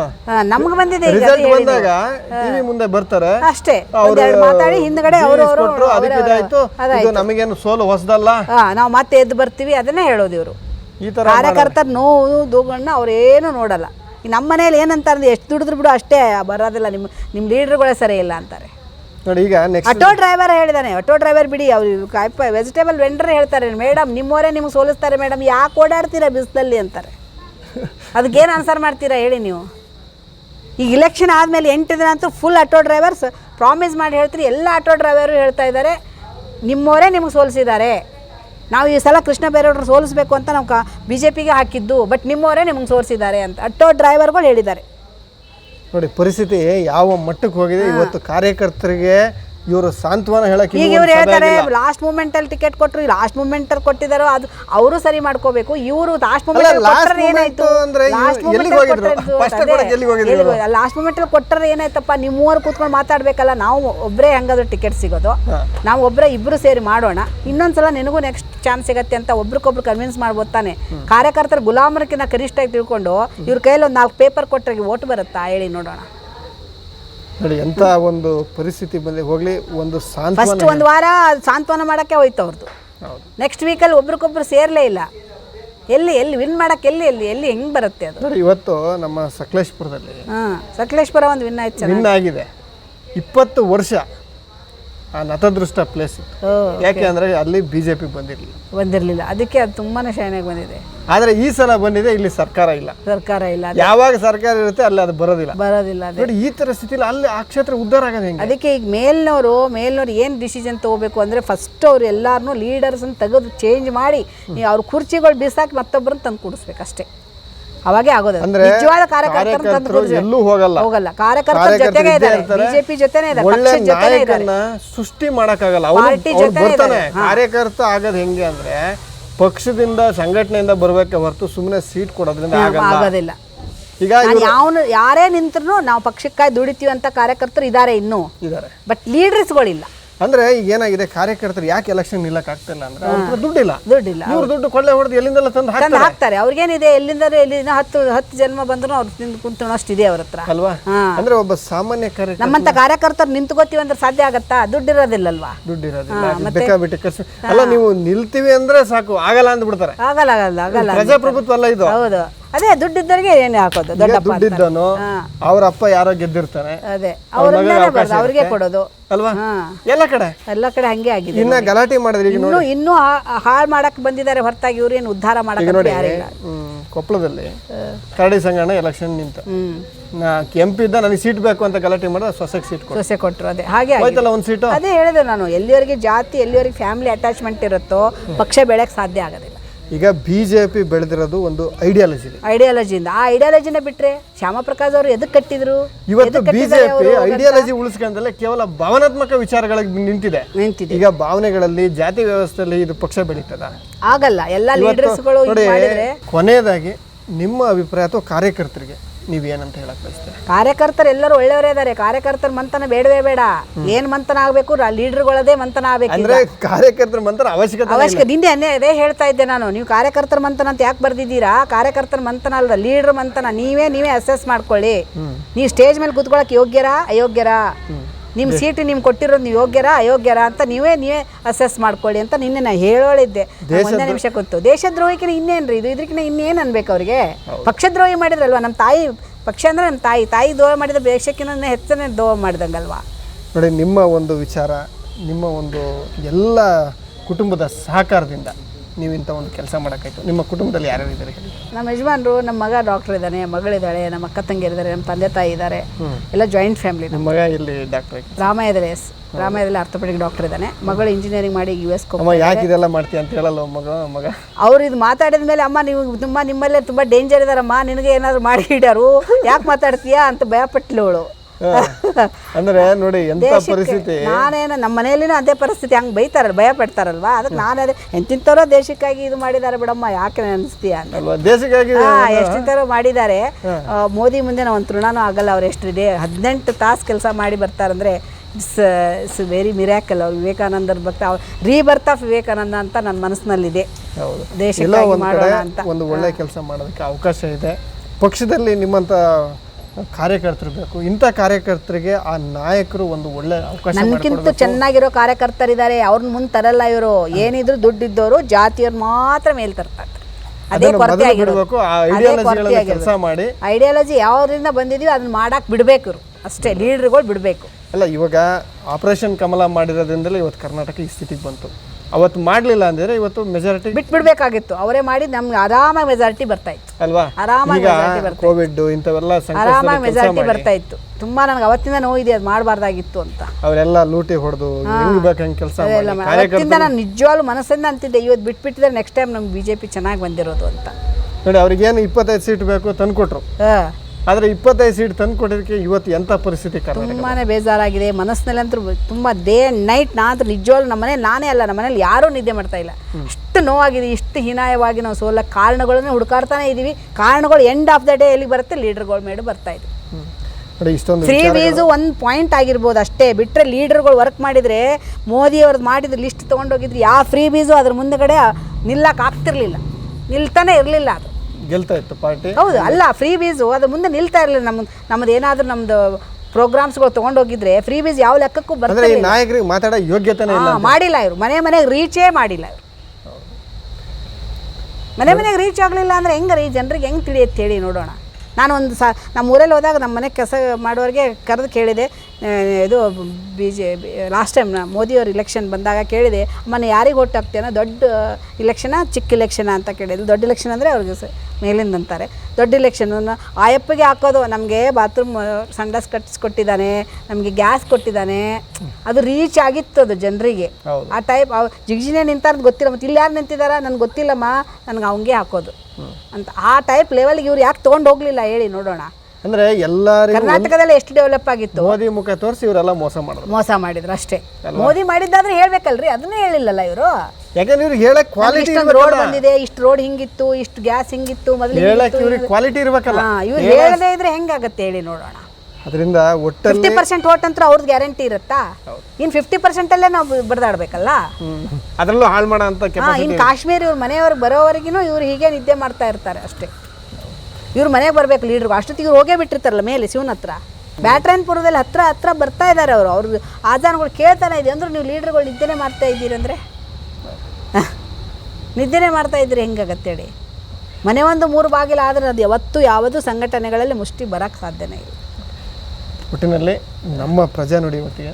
ನಮ್ಗೆ ಬಂದಿದೆ ರಿಸಲ್ಟ್ ಬಂದಾಗ ಟಿವಿ ಮುಂದೆ ಬರ್ತಾರೆ. ಅಷ್ಟೇ. ಮಾತಾಡಿ ಹಿಂದ್ಗಡೆ ಅವರು ಅವರು ಅದಕ್ಕೆ ಇದಾಯ್ತು ಇದು ನಮಗೇನು ಸೋಲು ಹೊಸದಲ್ಲ? ನಾವು ಮತ್ತೆ ಎದ್ದು ಬರ್ತೀವಿ ಅದನ್ನೇ ಹೇಳೋದು ಇವರು. ಕಾರ್ಯಕರ್ತರ ನೋವು ದೂಗಣ್ಣ ಅವ್ರೇನು ನೋಡಲ್ಲ. ನಮ್ಮ ಮನೇಲಿ ಏನಂತಾರೆ ಅಂದ್ರೆ ಎಷ್ಟು ದುಡಿದ್ರು ಬಿಡು ಅಷ್ಟೇ ಬರೋದಿಲ್ಲ ನಿಮ್ಮ ನಿಮ್ಮ ಲೀಡ್ರ್ಗಳೇ ಸರಿ ಇಲ್ಲ ಅಂತಾರೆ. ನೋಡಿ ಈಗ ನೆಕ್ಸ್ಟ್ ಆಟೋ ಡ್ರೈವರ್ ಹೇಳಿದಾನೆ ಆಟೋ ಡ್ರೈವರ್ ಬಿಡಿ ಅವ್ರು ಕಾಯಿಪ ವೆಜಿಟೇಬಲ್ ವೆಂಡರ್ ಹೇಳ್ತಾರೆ ಮೇಡಮ್ ನಿಮ್ಮವರೇ ನಿಮ್ಗೆ ಸೋಲಿಸ್ತಾರೆ ಮೇಡಮ್ ಯಾಕೆ ಓಡಾಡ್ತೀರಾ ಬಿಸಿಲಲ್ಲಿ? ಅಂತಾರೆ. ಅದಕ್ಕೇನು ಆನ್ಸರ್ ಮಾಡ್ತೀರಾ ಹೇಳಿ ನೀವು. ಈಗ ಇಲೆಕ್ಷನ್ ಆದಮೇಲೆ ಎಂಟು ದಿನ ಅಂತೂ ಫುಲ್ ಆಟೋ ಡ್ರೈವರ್ಸ್ ಪ್ರಾಮಿಸ್ ಮಾಡಿ ಹೇಳ್ತೀರಿ ಎಲ್ಲ ಆಟೋ ಡ್ರೈವರು ಹೇಳ್ತಾ ಇದ್ದಾರೆ ನಿಮ್ಮವರೇ ನಿಮ್ಗೆ ಸೋಲಿಸಿದ್ದಾರೆ. ನಾವು ಈ ಸಲ ಕೃಷ್ಣ ಬೇರೆಯವ್ರ ಸೋಲಿಸ್ಬೇಕು ಅಂತ ನಾವು ಕಾ ಬಿ ಜೆ ಪಿಗೆ ಹಾಕಿದ್ದು ಬಟ್ ನಿಮ್ಮವರೇ ನಿಮ್ಗೆ ಸೋರಿಸಿದ್ದಾರೆ ಅಂತ ಆಟೋ ಡ್ರೈವರ್ಗಳು ಹೇಳಿದ್ದಾರೆ. ನೋಡಿ ಪರಿಸ್ಥಿತಿ ಯಾವ ಮಟ್ಟಕ್ಕೆ ಹೋಗಿದೆ ಇವತ್ತು ಕಾರ್ಯಕರ್ತರಿಗೆ ಇವರು ಸಾಂತ್ವನ ಹೇಳಕ್ಕೆ ಈಗ ಇವ್ರು ಹೇಳ್ತಾರೆ. ಲಾಸ್ಟ್ ಮೂಮೆಂಟ್ ಅಲ್ಲಿ ಟಿಕೆಟ್ ಕೊಟ್ಟರು ಲಾಸ್ಟ್ ಮೂಮೆಂಟ್ ಅಲ್ಲಿ ಕೊಟ್ಟಿದ್ದಾರೋ ಅದು ಅವರು ಸರಿ ಮಾಡ್ಕೋಬೇಕು. ಇವರು ಲಾಸ್ಟ್ ಮೂಮೆಂಟ್ ಕೊಟ್ಟರೆ ಏನಾಯ್ತು? ಲಾಸ್ಟ್ ಮೂಮೆಂಟ್ ಅಲ್ಲಿ ಕೊಟ್ಟರೆ ಏನಾಯ್ತಪ್ಪ? ನೀವು ಮೂವರು ಕೂತ್ಕೊಂಡು ಮಾತಾಡ್ಬೇಕಲ್ಲ ನಾವು ಒಬ್ಬರೇ ಹೆಂಗಾದ್ರೂ ಟಿಕೆಟ್ ಸಿಗೋದು. ನಾವು ಒಬ್ಬರೇ ಇಬ್ರು ಸೇರಿ ಮಾಡೋಣ. ಇನ್ನೊಂದ್ಸಲ ನಿನಗೂ ನೆಕ್ಸ್ಟ್ ಚಾನ್ಸ್ ಸಿಗತ್ತೆ ಅಂತ ಒಬ್ರಿಗೊಬ್ರು ಕನ್ವಿನ್ಸ್ ಮಾಡ್ಬೋದು ತಾನೆ. ಕಾರ್ಯಕರ್ತರ ಗುಲಾಮರಕ್ಕಿಂತ ಕನಿಷ್ಠ ತಿಳ್ಕೊಂಡು ಇವ್ರ ಕೈಯಲ್ಲಿ ಒಂದು ನಾಲ್ಕು ಪೇಪರ್ ಕೊಟ್ಟರೆ ಓಟ್ ಬರುತ್ತಾ ಹೇಳಿ ನೋಡೋಣ. ನೋಡಿ ಎಂತ ಒಂದು ಪರಿಸ್ಥಿತಿ ಬಂದಿ. ಹೋಗಲಿ ಒಂದು ಸಾಂತ್ವನ ಫಸ್ಟ್ ಒಂದು ವಾರ ಸಾಂತ್ವನ ಮಾಡಕ್ಕೆ ಹೋಯ್ತು ಅವ್ರದ್ದು ಹೌದು. ನೆಕ್ಸ್ಟ್ ವೀಕಲ್ಲಿ ಒಬ್ರಿಗೊಬ್ರು ಸೇರಲೇ ಇಲ್ಲ. ಎಲ್ಲಿ ಎಲ್ಲಿ ವಿನ್ ಮಾಡಕ್ಕೆ ಎಲ್ಲಿ ಎಲ್ಲಿ ಎಲ್ಲಿ ಹೆಂಗೆ ಬರುತ್ತೆ ಅದು? ನೋಡಿ ಇವತ್ತು ನಮ್ಮ ಸಕಲೇಶ್ಪುರದಲ್ಲಿ ಹಾಂ ಸಕಲೇಶ್ಪುರ ಒಂದು ವಿನ್ ಆಯ್ತು ಚೆನ್ನಾಗಿ. ವಿನ್ ಆಗಿದೆ. ಇಪ್ಪತ್ತು ವರ್ಷ ಆ ನತದೃಷ್ಟ ಪ್ಲೇಸ್ ಯಾಕೆ ಅಂದ್ರೆ ಅಲ್ಲಿ ಬಿಜೆಪಿ ಬಂದಿರಲಿಲ್ಲ. ಬಂದಿರಲಿಲ್ಲ. ಅದಕ್ಕೆ ಅದು ತುಂಬಾನೇ ಶೈನಾಗಿ ಬಂದಿದೆ. ಆದ್ರೆ ಈ ಸಲ ಬಂದಿದೆ ಇಲ್ಲಿ ಸರ್ಕಾರ ಇಲ್ಲ. ಸರ್ಕಾರ ಇಲ್ಲ. ಯಾವಾಗ ಸರ್ಕಾರ ಇರುತ್ತೆ ಅಲ್ಲಿ ಅದು ಬರೋದಿಲ್ಲ. ಬರೋದಿಲ್ಲ ನೋಡಿ ಈ ತರ ಸ್ಥಿತಿಲಿ ಅಲ್ಲಿ ಆ ಕ್ಷೇತ್ರ ಉದ್ಧಾರ ಆಗೋದು ಹೆಂಗೆ? ಅದಕ್ಕೆ ಈಗ ಮೇಲ್ನವರು ಮೇಲ್ನವ್ರು ಏನು ಡಿಸಿಷನ್ ತಗೋಬೇಕು ಅಂದರೆ ಫಸ್ಟ್ ಅವ್ರು ಎಲ್ಲಾರನ್ನೂ ಲೀಡರ್ಸನ್ನು ತೆಗೆದು ಚೇಂಜ್ ಮಾಡಿ ಅವ್ರ ಕುರ್ಚಿಗಳು ಬಿಸಾಕಿ ಮತ್ತೊಬ್ಬರನ್ನ ತಂದು ಕೂಡಿಸ್ಬೇಕು ಅಷ್ಟೇ ಅವಾಗೇ ಆಗೋದು. ಅಂದ್ರೆ ನಿಜವಾದ ಕಾರ್ಯಕರ್ತರು ಎಲ್ಲೂ ಹೋಗಲ್ಲ. ಹೋಗಲ್ಲ. ಕಾರ್ಯಕರ್ತರ ಜೊತೆಗೆ ಇದ್ದಾರೆ. ಬಿಜೆಪಿ ಜೊತೆನೇ ಇದ್ದಾರೆ. ಒಳ್ಳೆ ಇದ್ದಾರೆ. ಸೃಷ್ಟಿ ಮಾಡಕ್ಕಾಗಲ್ಲ. ಅವ್ರು ಬರ್ತಾನೆ ಕಾರ್ಯಕರ್ತ ಆಗೋದು ಹೆಂಗೆ ಅಂದ್ರೆ ಪಕ್ಷದಿಂದ ಸಂಘಟನೆಯಿಂದ ಬರ್ಬೇಕೆ ಹೊರತು ಸುಮ್ಮನೆ ಸೀಟ್ ಕೊಡೋದ್ರಿಂದ ಆಗೋದಿಲ್ಲ. ಈಗ ಯಾವನು ಯಾರೇ ನಿಂತ್ರು ನಾವು ಪಕ್ಷಕ್ಕಾಗಿ ದುಡಿತೀವಿ ಅಂತ ಕಾರ್ಯಕರ್ತರು ಇದ್ದಾರೆ ಇನ್ನೂ. ಇದ್ದಾರೆ. ಬಟ್ ಲೀಡರ್ಸ್ಗಳಿಲ್ಲ ಅಂದ್ರೆ ಈಗ ಏನಾಗಿದೆ ಕಾರ್ಯಕರ್ತರು ಯಾಕೆ ಎಲೆಕ್ಷನ್ ನಿಲ್ಲಕ್ ಆಗ್ತಿಲ್ಲ ಅಂದ್ರೆ ಅವ್ರ ಹತ್ರ ದುಡ್ಡಿಲ್ಲ. ದುಡ್ಡಿಲ್ಲ ಇವ್ರು ದುಡ್ಡು ಕೊಳ್ಳೆ ಹೊಡೆದು ಎಲ್ಲಿಂದೆಲ್ಲ ತಂದು ತಂದು ಹಾಕ್ತಾರೆ. ಹಾಕ್ತಾರೆ ಅವ್ರಿಗೇನಿದೆ ಎಲ್ಲಿಂದ ಎಲ್ಲಿಂದ ಹತ್ತು ಹತ್ತು ಜನ್ಮ ಬಂದ್ರು ಅವ್ರು ನಿಂತು ಕುಂತ್ಕೊಳಷ್ಟಿದೆ ಅವ್ರ ಹತ್ರ. ಅಲ್ವಾ? ಹಾ. ಅಂದ್ರೆ ಒಬ್ಬ ಸಾಮಾನ್ಯ ಕಾರ್ಯಕರ್ತ ನಮ್ಮಂತ ಕಾರ್ಯಕರ್ತರು ನಿಂತ್ಕೋತೀವಿ ಅಂದ್ರೆ ಸಾಧ್ಯ ಆಗತ್ತಾ? ದುಡ್ಡಿರೋದಿಲ್ಲಲ್ವಾ? ದುಡ್ಡು ಇರೋದಿಲ್ಲ ಬೇಕಾಬಿಟ್ಟು ಅಲ್ಲ ನೀವು ನಿಲ್ತೀವಿ ಅಂದ್ರೆ ಸಾಕು ಆಗಲ್ಲ ಅಂದ್ಬಿಡ್ತಾರೆ. ಆಗಲ್ಲ ಆಗಲ್ಲ ಆಗಲ್ಲ ಪ್ರಜಾಪ್ರಭುತ್ವ ಅಲ್ಲ ಇದು. ಹೌದು. ಅದೇ ದುಡ್ಡಿದ್ದವ್ರಿಗೆ ಏನೇ ಹಾಕೋದು ದೊಡ್ಡಪ್ಪ. ದುಡ್ಡಿದ್ದನು ಅವ್ರ ಅಪ್ಪ ಯಾರೋ ಗೆದ್ದಿರ್ತಾರೆ. ಅದೇ ಅವ್ರನ್ನೇ ಅವ್ರಿಗೆ ಕೊಡೋದು. ಅಲ್ವಾ? ಎಲ್ಲ ಕಡೆ? ಎಲ್ಲ ಕಡೆ ಹಂಗೆ ಆಗಿದೆ ಇನ್ನ ಗಲಾಟೆ ಮಾಡಿದ್ರೆ ಇನ್ನು ಇನ್ನು ಹಾಳು ಮಾಡಕ್ ಬಂದಿದ್ದಾರೆ ಹೊರತಾಗಿ ಇವ್ರು ಏನು ಉದ್ಧಾರ ಮಾಡಕ್ ನೋಡಿ ಕೊಪ್ಪಳದಲ್ಲಿ ಕರಡಿ ಸಂಘಣ ಎಲೆಕ್ಷನ್ ನಿಂತ. ನಾ ಇದ್ದ ನನಗೆ ಸೀಟ್ ಬೇಕು ಅಂತ ಗಲಾಟೆ ಮಾಡಿದ್ರೆ ಸೊಸೆಗೆ ಸೀಟ್ ಸೊಸೆ ಕೊಟ್ರು ಅದೇ. ಹಾಗೆ ಆಯ್ತಲ್ಲ ಒಂದು ಸೀಟು? ಅದೇ ಹೇಳಿದೆ ನಾನು ಎಲ್ಲಿವರೆಗೆ ಜಾತಿ ಎಲ್ಲಿವರೆಗೆ ಫ್ಯಾಮಿಲಿ ಅಟ್ಯಾಚ್ಮೆಂಟ್ ಇರುತ್ತೋ ಪಕ್ಷ ಬೆಳೆಯಕ್ಕೆ ಸಾಧ್ಯ ಆಗೋದಿಲ್ಲ ಈಗ ಬಿ ಜೆ ಪಿ ಬೆಳೆದಿರೋದು ಒಂದು ಐಡಿಯಾಲಜಿ ಐಡಿಯಾಲಜಿಯಿಂದ ಆ ಐಡಿಯಾಲಜಿನ ಬಿಟ್ರೆ ಶ್ಯಾಮಪ್ರಕಾಶ್ ಅವರು ಎದಕ್ಕೆ ಕಟ್ಟಿದ್ರು? ಇವತ್ತು ಬಿಜೆಪಿ ಐಡಿಯಾಲಜಿ ಉಳಿಸ್ಕೊಂಡಲ್ಲ ಕೇವಲ ಭಾವನಾತ್ಮಕ ವಿಚಾರಗಳಿಗೆ ನಿಂತಿದೆ. ನಿಂತಿದೆ. ಈಗ ಭಾವನೆಗಳಲ್ಲಿ ಜಾತಿ ವ್ಯವಸ್ಥೆಯಲ್ಲಿ ಇದು ಪಕ್ಷ ಬೆಳೀತದ? ಆಗಲ್ಲ. ಎಲ್ಲ ಲೀಡರ್ಸ್ಗಳು ಕೊನೆಯದಾಗಿ ನಿಮ್ಮ ಅಭಿಪ್ರಾಯ ಅಥವಾ ಕಾರ್ಯಕರ್ತರಿಗೆ? ನೀವೇನಂತ ಹೇಳಕ್ ಬಯಸ್ತೀರಾ? ಕಾರ್ಯಕರ್ತರು ಎಲ್ಲರೂ ಒಳ್ಳೆಯವರೇ ಇದ್ದಾರೆ. ಕಾರ್ಯಕರ್ತರ ಮಂತನ ಬೇಡವೇ ಬೇಡ. ಏನ್ ಮಂತನ ಆಗ್ಬೇಕು? ಲೀಡರ್ಗಳದೇ ಮಂತನ ಆಗ್ಬೇಕು ಅಂದ್ರೆ ಕಾರ್ಯಕರ್ತರ ಮಂತ್ರ ಅವಶ್ಯಕತೆ ಅವಶ್ಯಕ ನಿನ್ನೆ ಅನ್ನೇ ಅದೇ ಹೇಳ್ತಾ ಇದ್ದೆ ನಾನು. ನೀವು ಕಾರ್ಯಕರ್ತರ ಮಂತನ ಅಂತ ಯಾಕೆ ಬರ್ದಿದ್ದೀರಾ? ಕಾರ್ಯಕರ್ತರ ಮಂತನ ಅಲ್ಲ ಲೀಡರ್ ಮಂತನ ನೀವೇ ನೀವೇ ಅಸೆಸ್ ಮಾಡ್ಕೊಳ್ಳಿ. ನೀವು ಸ್ಟೇಜ್ ಮೇಲೆ ಕೂತ್ಕೊಳ್ಳೋಕೆ ಯೋಗ್ಯರಾ? ಅಯೋಗ್ಯರಾ? ನಿಮ್ಮ ಸೀಟ್ ನಿಮ್ಗೆ ಕೊಟ್ಟಿರೋದು ನೀವು ಯೋಗ್ಯರಾ ಅಯೋಗ್ಯರಾ ಅಂತ ನೀವೇ ನೀವೇ ಅಸೆಸ್ ಮಾಡ್ಕೊಳ್ಳಿ ಅಂತ ನಿನ್ನೆ ನಾನು ಹೇಳೋಳಿದ್ದೆ. ಒಂದೇ ನಿಮಿಷ ಗೊತ್ತು ದೇಶದ್ರೋಹಿಕಿನ ಇನ್ನೇನ್ರಿ ಇದು? ಇದಕ್ಕಿಂತ ಇನ್ನೇನು ಅನ್ಬೇಕು ಅವ್ರಿಗೆ? ಪಕ್ಷದ್ರೋಹಿ ಮಾಡಿದ್ರಲ್ವಾ? ನಮ್ಮ ತಾಯಿ ಪಕ್ಷ ಅಂದ್ರೆ ನಮ್ಮ ತಾಯಿ. ತಾಯಿ ದ್ರೋಹ ಮಾಡಿದ ದೇಶಕ್ಕಿಂತ ಹೆಚ್ಚನೇ ದ್ರೋಹ ಮಾಡಿದಂಗಲ್ವಾ? ನೋಡಿ ನಿಮ್ಮ ಒಂದು ವಿಚಾರ ನಿಮ್ಮ ಒಂದು ಎಲ್ಲ ಕುಟುಂಬದ ಸಹಕಾರದಿಂದ ನೀವು ಇಂಥ ಒಂದು ಕೆಲಸ ಮಾಡೋಕ್ಕಾಯ್ತು. ನಿಮ್ಮ ಕುಟುಂಬದಲ್ಲಿ ಯಾರ್ಯಾರು ಇದ್ದಾರೆ ಹೇಳಿ. ನಮ್ಮ ಯಜಮಾನರು ನಮ್ಮ ಮಗ ಡಾಕ್ಟರ್ ಇದ್ದಾನೆ ಮಗಳಿದ್ದಾಳೆ ನಮ್ಮ ಅಕ್ಕ ತಂಗಿ ಇದ್ದಾರೆ ನಮ್ಮ ತಂದೆ ತಾಯಿ ಇದ್ದಾರೆ. ಎಲ್ಲ ಜಾಯಿಂಟ್ ಫ್ಯಾಮಿಲಿ ನಮ್ಮ ಮಗ ಇಲ್ಲಿ ಡಾಕ್ಟರ್ ರಾಮಾಯದಲ್ಲಿ ಎಸ್. ರಾಮಾಯದಲ್ಲಿ ಆರ್ಥೋಪೆಡಿಕ್ ಡಾಕ್ಟರ್ ಇದ್ದಾನೆ. ಮಗಳು ಇಂಜಿನಿಯರಿಂಗ್ ಮಾಡಿ ಯು ಎಸ್ ಅಮ್ಮ ಯಾಕೆ ಇದೆಲ್ಲ ಮಾಡ್ತೀಯ ಅಂತ ಹೇಳಲ್ಲ ಮಗ ಮಗ? ಅವ್ರು ಇದು ಮಾತಾಡಿದ ಮೇಲೆ ಅಮ್ಮ ನೀವು ತುಂಬ ನಿಮ್ಮಲ್ಲೇ ತುಂಬ ಡೇಂಜರ್ ಇದಾರಮ್ಮ. ನಿನಗೆ ಏನಾದರೂ ಮಾಡಿ ಇಡಾರು ಯಾಕೆ ಮಾತಾಡ್ತೀಯಾ? ಅಂತ ಭಯಪಟ್ಲು ಅವಳು. ಅಂದ್ರೆ ನೋಡಿ ಎಂತ ಪರಿಸ್ಥಿತಿ? ನಾನೇನು ನಮ್ಮ ಮನೆಯಲ್ಲಿನೂ ಅದೇ ಪರಿಸ್ಥಿತಿ ಹಂಗೆ ಬೈತಾರಲ್ಲ ಭಯ ಪಡ್ತಾರಲ್ವಾ ಅದಕ್ಕೆ ನಾನು ಅದೇ ಎಂತಿಂತವರೋ ದೇಶಕ್ಕಾಗಿ ಇದು ಮಾಡಿದ್ದಾರೆ ಬಿಡಮ್ಮ ಯಾಕೆ ಅನಿಸ್ತೀಯ ದೇಶಕ್ಕಾಗಿ ಹಾ ಎಷ್ಟಿಂತಾರೋ ಮಾಡಿದ್ದಾರೆ. ಮೋದಿ ಮುಂದೆ ನಾವು ಒಂದು ತೃಣನೂ ಆಗಲ್ಲ ಅವ್ರು ಎಷ್ಟು ಡೇ ಹದಿನೆಂಟು ತಾಸು ಕೆಲಸ ಮಾಡಿ ಬರ್ತಾರಂದ್ರೆ ಇಟ್ಸ್ ಇಟ್ಸ್ ವೆರಿ ಮಿರಾಕಲ್ ಅವ್ರು ವಿವೇಕಾನಂದರ ಭಕ್ತ ರೀಬರ್ತ್ ಆಫ್ ವಿವೇಕಾನಂದ ಅಂತ ನನ್ನ ಮನಸ್ಸಿನಲ್ಲಿದೆ. ಅಂತ. ಒಂದು ಒಳ್ಳೆ ಕೆಲಸ ಮಾಡೋದಕ್ಕೆ ಅವಕಾಶ ಇದೆ. ಪಕ್ಷದಲ್ಲಿ ನಿಮ್ಮಂತ ಕಾರ್ಯಕರ್ತರು ಬೇಕು. ಇಂಥ ಕಾರ್ಯಕರ್ತರಿಗೆ ಆ ನಾಯಕರು ಒಂದು ಒಳ್ಳೆ ಅವಕಾಶ ನನ್ಗಿಂತ ಚೆನ್ನಾಗಿರೋ ಕಾರ್ಯಕರ್ತರಿದ್ದಾರೆ ಅವ್ರನ್ನ ಮುಂದೆ ತರಲ್ಲ ಇವರು. ಏನಿದ್ರು ದುಡ್ಡಿದ್ದವರು ಜಾತಿಯವ್ರು ಮಾತ್ರ ಮೇಲ್ ತರ್ತಾರೆ. ಅದೇ ಕೊರತೆ ಅದೇ ಕೆಲಸ ಮಾಡಿ. ಐಡಿಯಾಲಜಿ ಯಾವ್ದ್ರಿಂದ ಬಂದಿದೀವಿ ಅದನ್ನ ಮಾಡಕ್ ಬಿಡ್ಬೇಕು ಅಷ್ಟೇ ಲೀಡರ್ಗಳು ಬಿಡಬೇಕು. ಅಲ್ಲ ಇವಾಗ ಆಪರೇಷನ್ ಕಮಲ ಮಾಡಿರೋದ್ರಿಂದಲೇ ಇವತ್ತು ಕರ್ನಾಟಕ ಈ ಸ್ಥಿತಿಗೆ ಬಂತು. ಅವತ್ತು ಮಾಡಲಿಲ್ಲ ಅಂದ್ರೆ ಇವತ್ತು ಮೆಜಾರಿಟಿ ಬಿಟ್ಬಿಡ್ಬೇಕಾಗಿತ್ತು. ಅವರೇ ಮಾಡಿ ನಮ್ಗೆ ಆರಾಮಾಗಿ ಮೆಜಾರಿಟಿ ಬರ್ತಾ ಇತ್ತು. ಅಲ್ವಾ? ಆರಾಮಾಗಿ ಬರ್ತಾ ಕೋವಿಡ್ ಇಂಥವೆಲ್ಲ ಆರಾಮಾಗಿ ಕೆಲಸ ಮೆಜಾರಿಟಿ ಮಾಡಿ. ಬರ್ತಾ ಇತ್ತು. ತುಂಬಾ ನನಗೆ ಅವತ್ತಿಂದ ನೋವಿದೆ ಅದು ಮಾಡಬಾರ್ದಾಗಿತ್ತು ಅಂತ. ಅವರೆಲ್ಲ ಲೂಟಿ ಹೊಡೆದು ಹೆಂಗ್ ಬೇಕಂಗೆ ಕೆಲಸ ಅದೆಲ್ಲ ಮಾಡಿ. ಮಾ- ಅವತ್ತಿಂದ ನಾನು ನಿಜವಾಗ್ಲೂ ಮನಸ್ಸಿಂದ ಅಂತಿದ್ದೆ ಇವತ್ತು ಬಿಟ್ಬಿಟ್ಟಿದ್ರೆ ನೆಕ್ಸ್ಟ್ ಟೈಮ್ ನಮ್ಗೆ ಬಿ ಜೆ ಪಿ ಚೆನ್ನಾಗಿ ಬಂದಿರೋದು ಅಂತ. ನೋಡಿ ಅವ್ರಿಗೇನು ಇಪ್ಪತ್ತೈದು ಸೀಟ್ ಬೇಕು ತಂದ್ಕೊಟ್ರು. ಹಾ. ಆದ್ರೆ ಇಪ್ಪತ್ತೈದು ಸೀಟ್ ತಂದು ಕೊಟ್ಟಿದ್ದಕ್ಕೆ ಇವತ್ತು ಎಂಥ ಪರಿಸ್ಥಿತಿ ಕರ್ನಾಟಕ ತುಂಬಾನೇ ಬೇಜಾರಾಗಿದೆ. ಮನಸ್ಸಿನಲ್ಲಂತೂ ತುಂಬ ಡೇ ನೈಟ್ ನಾನಂತೂ ನಿಜವಾಗ್ಲೂ ನಮ್ಮ ಮನೇಲಿ ನಾನೇ ಅಲ್ಲ ನಮ್ಮ ಮನೇಲಿ ಯಾರೂ ನಿದ್ದೆ ಮಾಡ್ತಾ ಇಲ್ಲ. ಇಷ್ಟು ನೋವಾಗಿದೆ ಇಷ್ಟು ಹೀನಾಯವಾಗಿ ನಾವು ಸೋಲ ಕಾರಣಗಳನ್ನ ಹುಡುಕಾಡ್ತಾನೆ ಇದ್ದೀವಿ. ಕಾರಣಗಳು ಎಂಡ್ ಆಫ್ ದ ಡೇ ಎಲ್ಲಿಗೆ ಬರುತ್ತೆ? ಲೀಡರ್ಗಳ ಮೇಲೆ ಬರ್ತಾ ಇದೆ. ನೋಡಿ ಇಷ್ಟೊಂದು ಫ್ರೀ ವೀಸು ಒಂದು ಪಾಯಿಂಟ್ ಆಗಿರ್ಬೋದು ಅಷ್ಟೇ. ಬಿಟ್ಟರೆ ಲೀಡರ್ಗಳು ವರ್ಕ್ ಮಾಡಿದರೆ ಮೋದಿ ಅವ್ರದ್ದು ಮಾಡಿದ ಲಿಸ್ಟ್ ತೊಗೊಂಡೋಗಿದ್ರು ಯಾವ ಫ್ರೀ ವೀಸು ಅದ್ರ ಮುಂದಗಡೆ ನಿಲ್ಲಕ್ಕೆ ಆಗ್ತಿರ್ಲಿಲ್ಲ ನಿಲ್ತಾನೆ ಇರಲಿಲ್ಲ ಅದು. ಗೆಲ್ತಾ ಇತ್ತು ಪಾರ್ಟಿ. ಹೌದು ಅಲ್ಲ ಫ್ರೀ ವೀಸು ಅದು ಮುಂದೆ ನಿಲ್ತಾ ಇರಲಿಲ್ಲ ನಮ್ಮ ನಮ್ಮದು ಏನಾದರೂ ನಮ್ಮದು ಪ್ರೋಗ್ರಾಮ್ಸ್ಗಳು ತೊಗೊಂಡೋಗಿದ್ರೆ ಫ್ರೀ ವೀಸ್ ಯಾವ ಲೆಕ್ಕಕ್ಕೂ ಅಂದ್ರೆ ಬರ್ತಾರೆ ಈ ನಾಯಕರಿಗೆ ಮಾತಾಡೋ ಯೋಗ್ಯತೆನೇ ಇಲ್ಲ ಮಾಡಿಲ್ಲ ಇವರು. ಮನೆ ಮನೆಗೆ ರೀಚೇ ಮಾಡಿಲ್ಲ ಇವರು. ಮನೆ ಮನೆಗೆ ರೀಚ್ ಆಗಲಿಲ್ಲ ಅಂದರೆ ಹೆಂಗೆ ರೀ ಜನರಿಗೆ ಹೆಂಗೆ ತಿಳಿಯುತ್ತೆ ಹೇಳಿ ನೋಡೋಣ. ನಾನು ಒಂದು ಸ ನಮ್ಮ ಊರಲ್ಲಿ ಹೋದಾಗ ನಮ್ಮ ಮನೆ ಕೆಲಸ ಮಾಡೋರಿಗೆ ಕರೆದು ಕೇಳಿದೆ. ಆ, ಇದು ಬಿ ಜೆ ಲಾಸ್ಟ್ ಟೈಮ್ ಮೋದಿಯವ್ರ ಇಲೆಕ್ಷನ್ ಬಂದಾಗ ಕೇಳಿದೆ ಅಮ್ಮನ ಯಾರಿಗೆ ಓಟ್ ಹಾಕ್ತೇನೋ ದೊಡ್ಡ ಇಲೆಕ್ಷನ ಚಿಕ್ಕ ಇಲೆಕ್ಷನ ಅಂತ ಕೇಳಿದ್ರು ದೊಡ್ಡ ಇಲೆಕ್ಷನ್ ಅಂದರೆ ಅವ್ರಿಗೆ ಸ- ಮೇಲಿಂದ ಅಂತಾರೆ. ದೊಡ್ಡ ಇಲೆಕ್ಷನ್ ಆಯಪ್ಪಗೆ ಹಾಕೋದು ನಮಗೆ ಬಾತ್ರೂಮ್ ಸಂಡಾಸ್ ಕಟ್ಟಿಸ್ಕೊಟ್ಟಿದ್ದಾನೆ ನಮಗೆ ಗ್ಯಾಸ್ ಕೊಟ್ಟಿದ್ದಾನೆ. ಅದು ರೀಚ್ ಆಗಿತ್ತು ಅದು ಜನರಿಗೆ. ಆ ಟೈಪ್ ಜಿಗ್ಜಿನೇ ನಿಂತಾರ್ದು ಗೊತ್ತಿಲ್ಲ ಮತ್ತು ಇಲ್ಲಿ ಯಾರು ನಿಂತಿದಾರ ನನಗೆ ಗೊತ್ತಿಲ್ಲಮ್ಮ ನನಗೆ ಅವಂಗೆ ಹಾಕೋದು. ಅಂತ ಆ ಟೈಪ್ ಲೆವೆಲ್ಗೆ ಇವ್ರು ಯಾಕೆ ತೊಗೊಂಡು ಹೋಗಲಿಲ್ಲ ಹೇಳಿ ನೋಡೋಣ. ಅಂದ್ರೆ ಎಲ್ಲರಿಗೂ ಕರ್ನಾಟಕದಲ್ಲಿ ಎಷ್ಟು ಡೆವಲಪ್ ಆಗಿತ್ತು? ಮೋದಿ ಮುಖ ತೋರಿಸಿ ಇವರೆಲ್ಲ ಮೋಸ ಮಾಡಿದ್ರು. ಮೋಸ ಮಾಡಿದ್ರು ಅಷ್ಟೇ. ಮೋದಿ ಮಾಡಿದ್ದಾದ್ರೆ ಹೇಳ್ಬೇಕಲ್ರಿ? ಅದನ್ನೇ ಹೇಳಿಲ್ಲಲ್ಲ ಇವರು? ಯಾಕಂದ್ರೆ ಇವ್ರಿಗೆ ಹೇಳಕ್ ಕ್ವಾಲಿಟಿ ರೋಡ್ ಬಂದಿದೆ ಇಷ್ಟು ರೋಡ್ ಹಿಂಗಿತ್ತು ಇಷ್ಟು ಗ್ಯಾಸ್ ಹಿಂಗಿತ್ತು ಮೊದಲು ಹೇಳಕ್ ಇವ್ರಿಗೆ ಕ್ವಾಲಿಟಿ ಇರ್ಬೇಕಲ್ಲ. ಇವ್ರು ಹೇಳದೇ ಇದ್ರೆ ಹೆಂಗಾಗತ್ತೆ ಹೇಳಿ ನೋಡೋಣ. ಅದರಿಂದ ಒಟ್ಟು ಫಿಫ್ಟಿ ಪರ್ಸೆಂಟ್ ಓಟ್ ಅಂತ ಅವ್ರದ್ದು ಗ್ಯಾರಂಟಿ ಇರುತ್ತಾ? ಇನ್ ಫಿಫ್ಟಿ ಪರ್ಸೆಂಟಲ್ಲೇ ನಾವು ಬಡ್ದಾಡ್ಬೇಕಲ್ಲ. ಅದ್ರಲ್ಲೂ ಹಾಳು ಮಾಡೋ ಅಂತ ಇನ್ ಕಾಶ್ಮೀರ ಇವ್ರ ಮನೆಯವ್ರಿಗೆ ಬರೋವರೆಗೂ ಇವ್ರು ಹೀಗೆ ನಿದ್ದೆ ಮಾಡ್ತಾ ಇರ್ತಾರೆ ಅಷ್ಟೇ. ಇವ್ರ ಮನೆಗೆ ಬರಬೇಕು ಲೀಡ್ರು ಅಷ್ಟೊತ್ತಿಗೆ ಇವ್ರು ಹೋಗೇ ಬಿಟ್ಟಿರ್ತಾರಲ್ಲ ಮೇಲೆ ಶಿವನ ಹತ್ರ. ಬ್ಯಾಟ್ರಾಯನ್ಪುರದಲ್ಲಿ ಹತ್ರ ಹತ್ರ ಬರ್ತಾ ಇದ್ದಾರೆ ಅವರು. ಅವ್ರ ಆಜಾನ್ಗಳು ಕೇಳ್ತಾನೆ ಇದೆ ಅಂದ್ರೆ ನೀವು ಲೀಡ್ರುಗಳು ನಿದ್ದೆನೇ ಮಾಡ್ತಾ ಇದ್ದೀರಿ ಅಂದ್ರೆ? ನಿದ್ದೆನೇ ಮಾಡ್ತಾ ಇದ್ದೀರಿ ಹೆಂಗಾಗತ್ತೆ ಹೇಳಿ? ಮನೆ ಒಂದು ಮೂರು ಬಾಗಿಲು ಆದರೆ ಅದು ಯಾವತ್ತೂ ಯಾವುದೂ ಸಂಘಟನೆಗಳಲ್ಲಿ ಮುಷ್ಟಿ ಬರೋಕ್ಕೆ ಸಾಧ್ಯನೇ ಇಲ್ಲ. ಒಟ್ಟಿನಲ್ಲಿ ನಮ್ಮ ಪ್ರಜಾ ಮಟ್ಟಿಗೆ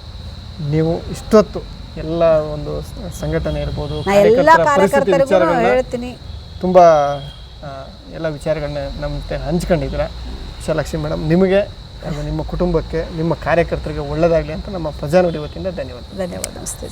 ನೀವು ಇಷ್ಟೊತ್ತು ಎಲ್ಲ ಒಂದು ಸಂಘಟನೆ ಇರ್ಬೋದು ಎಲ್ಲ ಕಾರ್ಯಕರ್ತರಿಗೂ ಹೇಳ್ತೀನಿ. ತುಂಬ ಎಲ್ಲ ವಿಚಾರಗಳನ್ನ ನಮ್ಮ ಜೊತೆ ಹಂಚ್ಕೊಂಡಿದ್ರೆ ವಿಶಾಲಾಕ್ಷಿ ಮೇಡಮ್ ನಿಮಗೆ ನಿಮ್ಮ ಕುಟುಂಬಕ್ಕೆ, ನಿಮ್ಮ ಕಾರ್ಯಕರ್ತರಿಗೆ ಒಳ್ಳೆಯದಾಗಲಿ ಅಂತ ನಮ್ಮ ಪ್ರಜಾನುಡಿ ವತಿಯಿಂದ ಧನ್ಯವಾದ. ಧನ್ಯವಾದ, ನಮಸ್ತೆ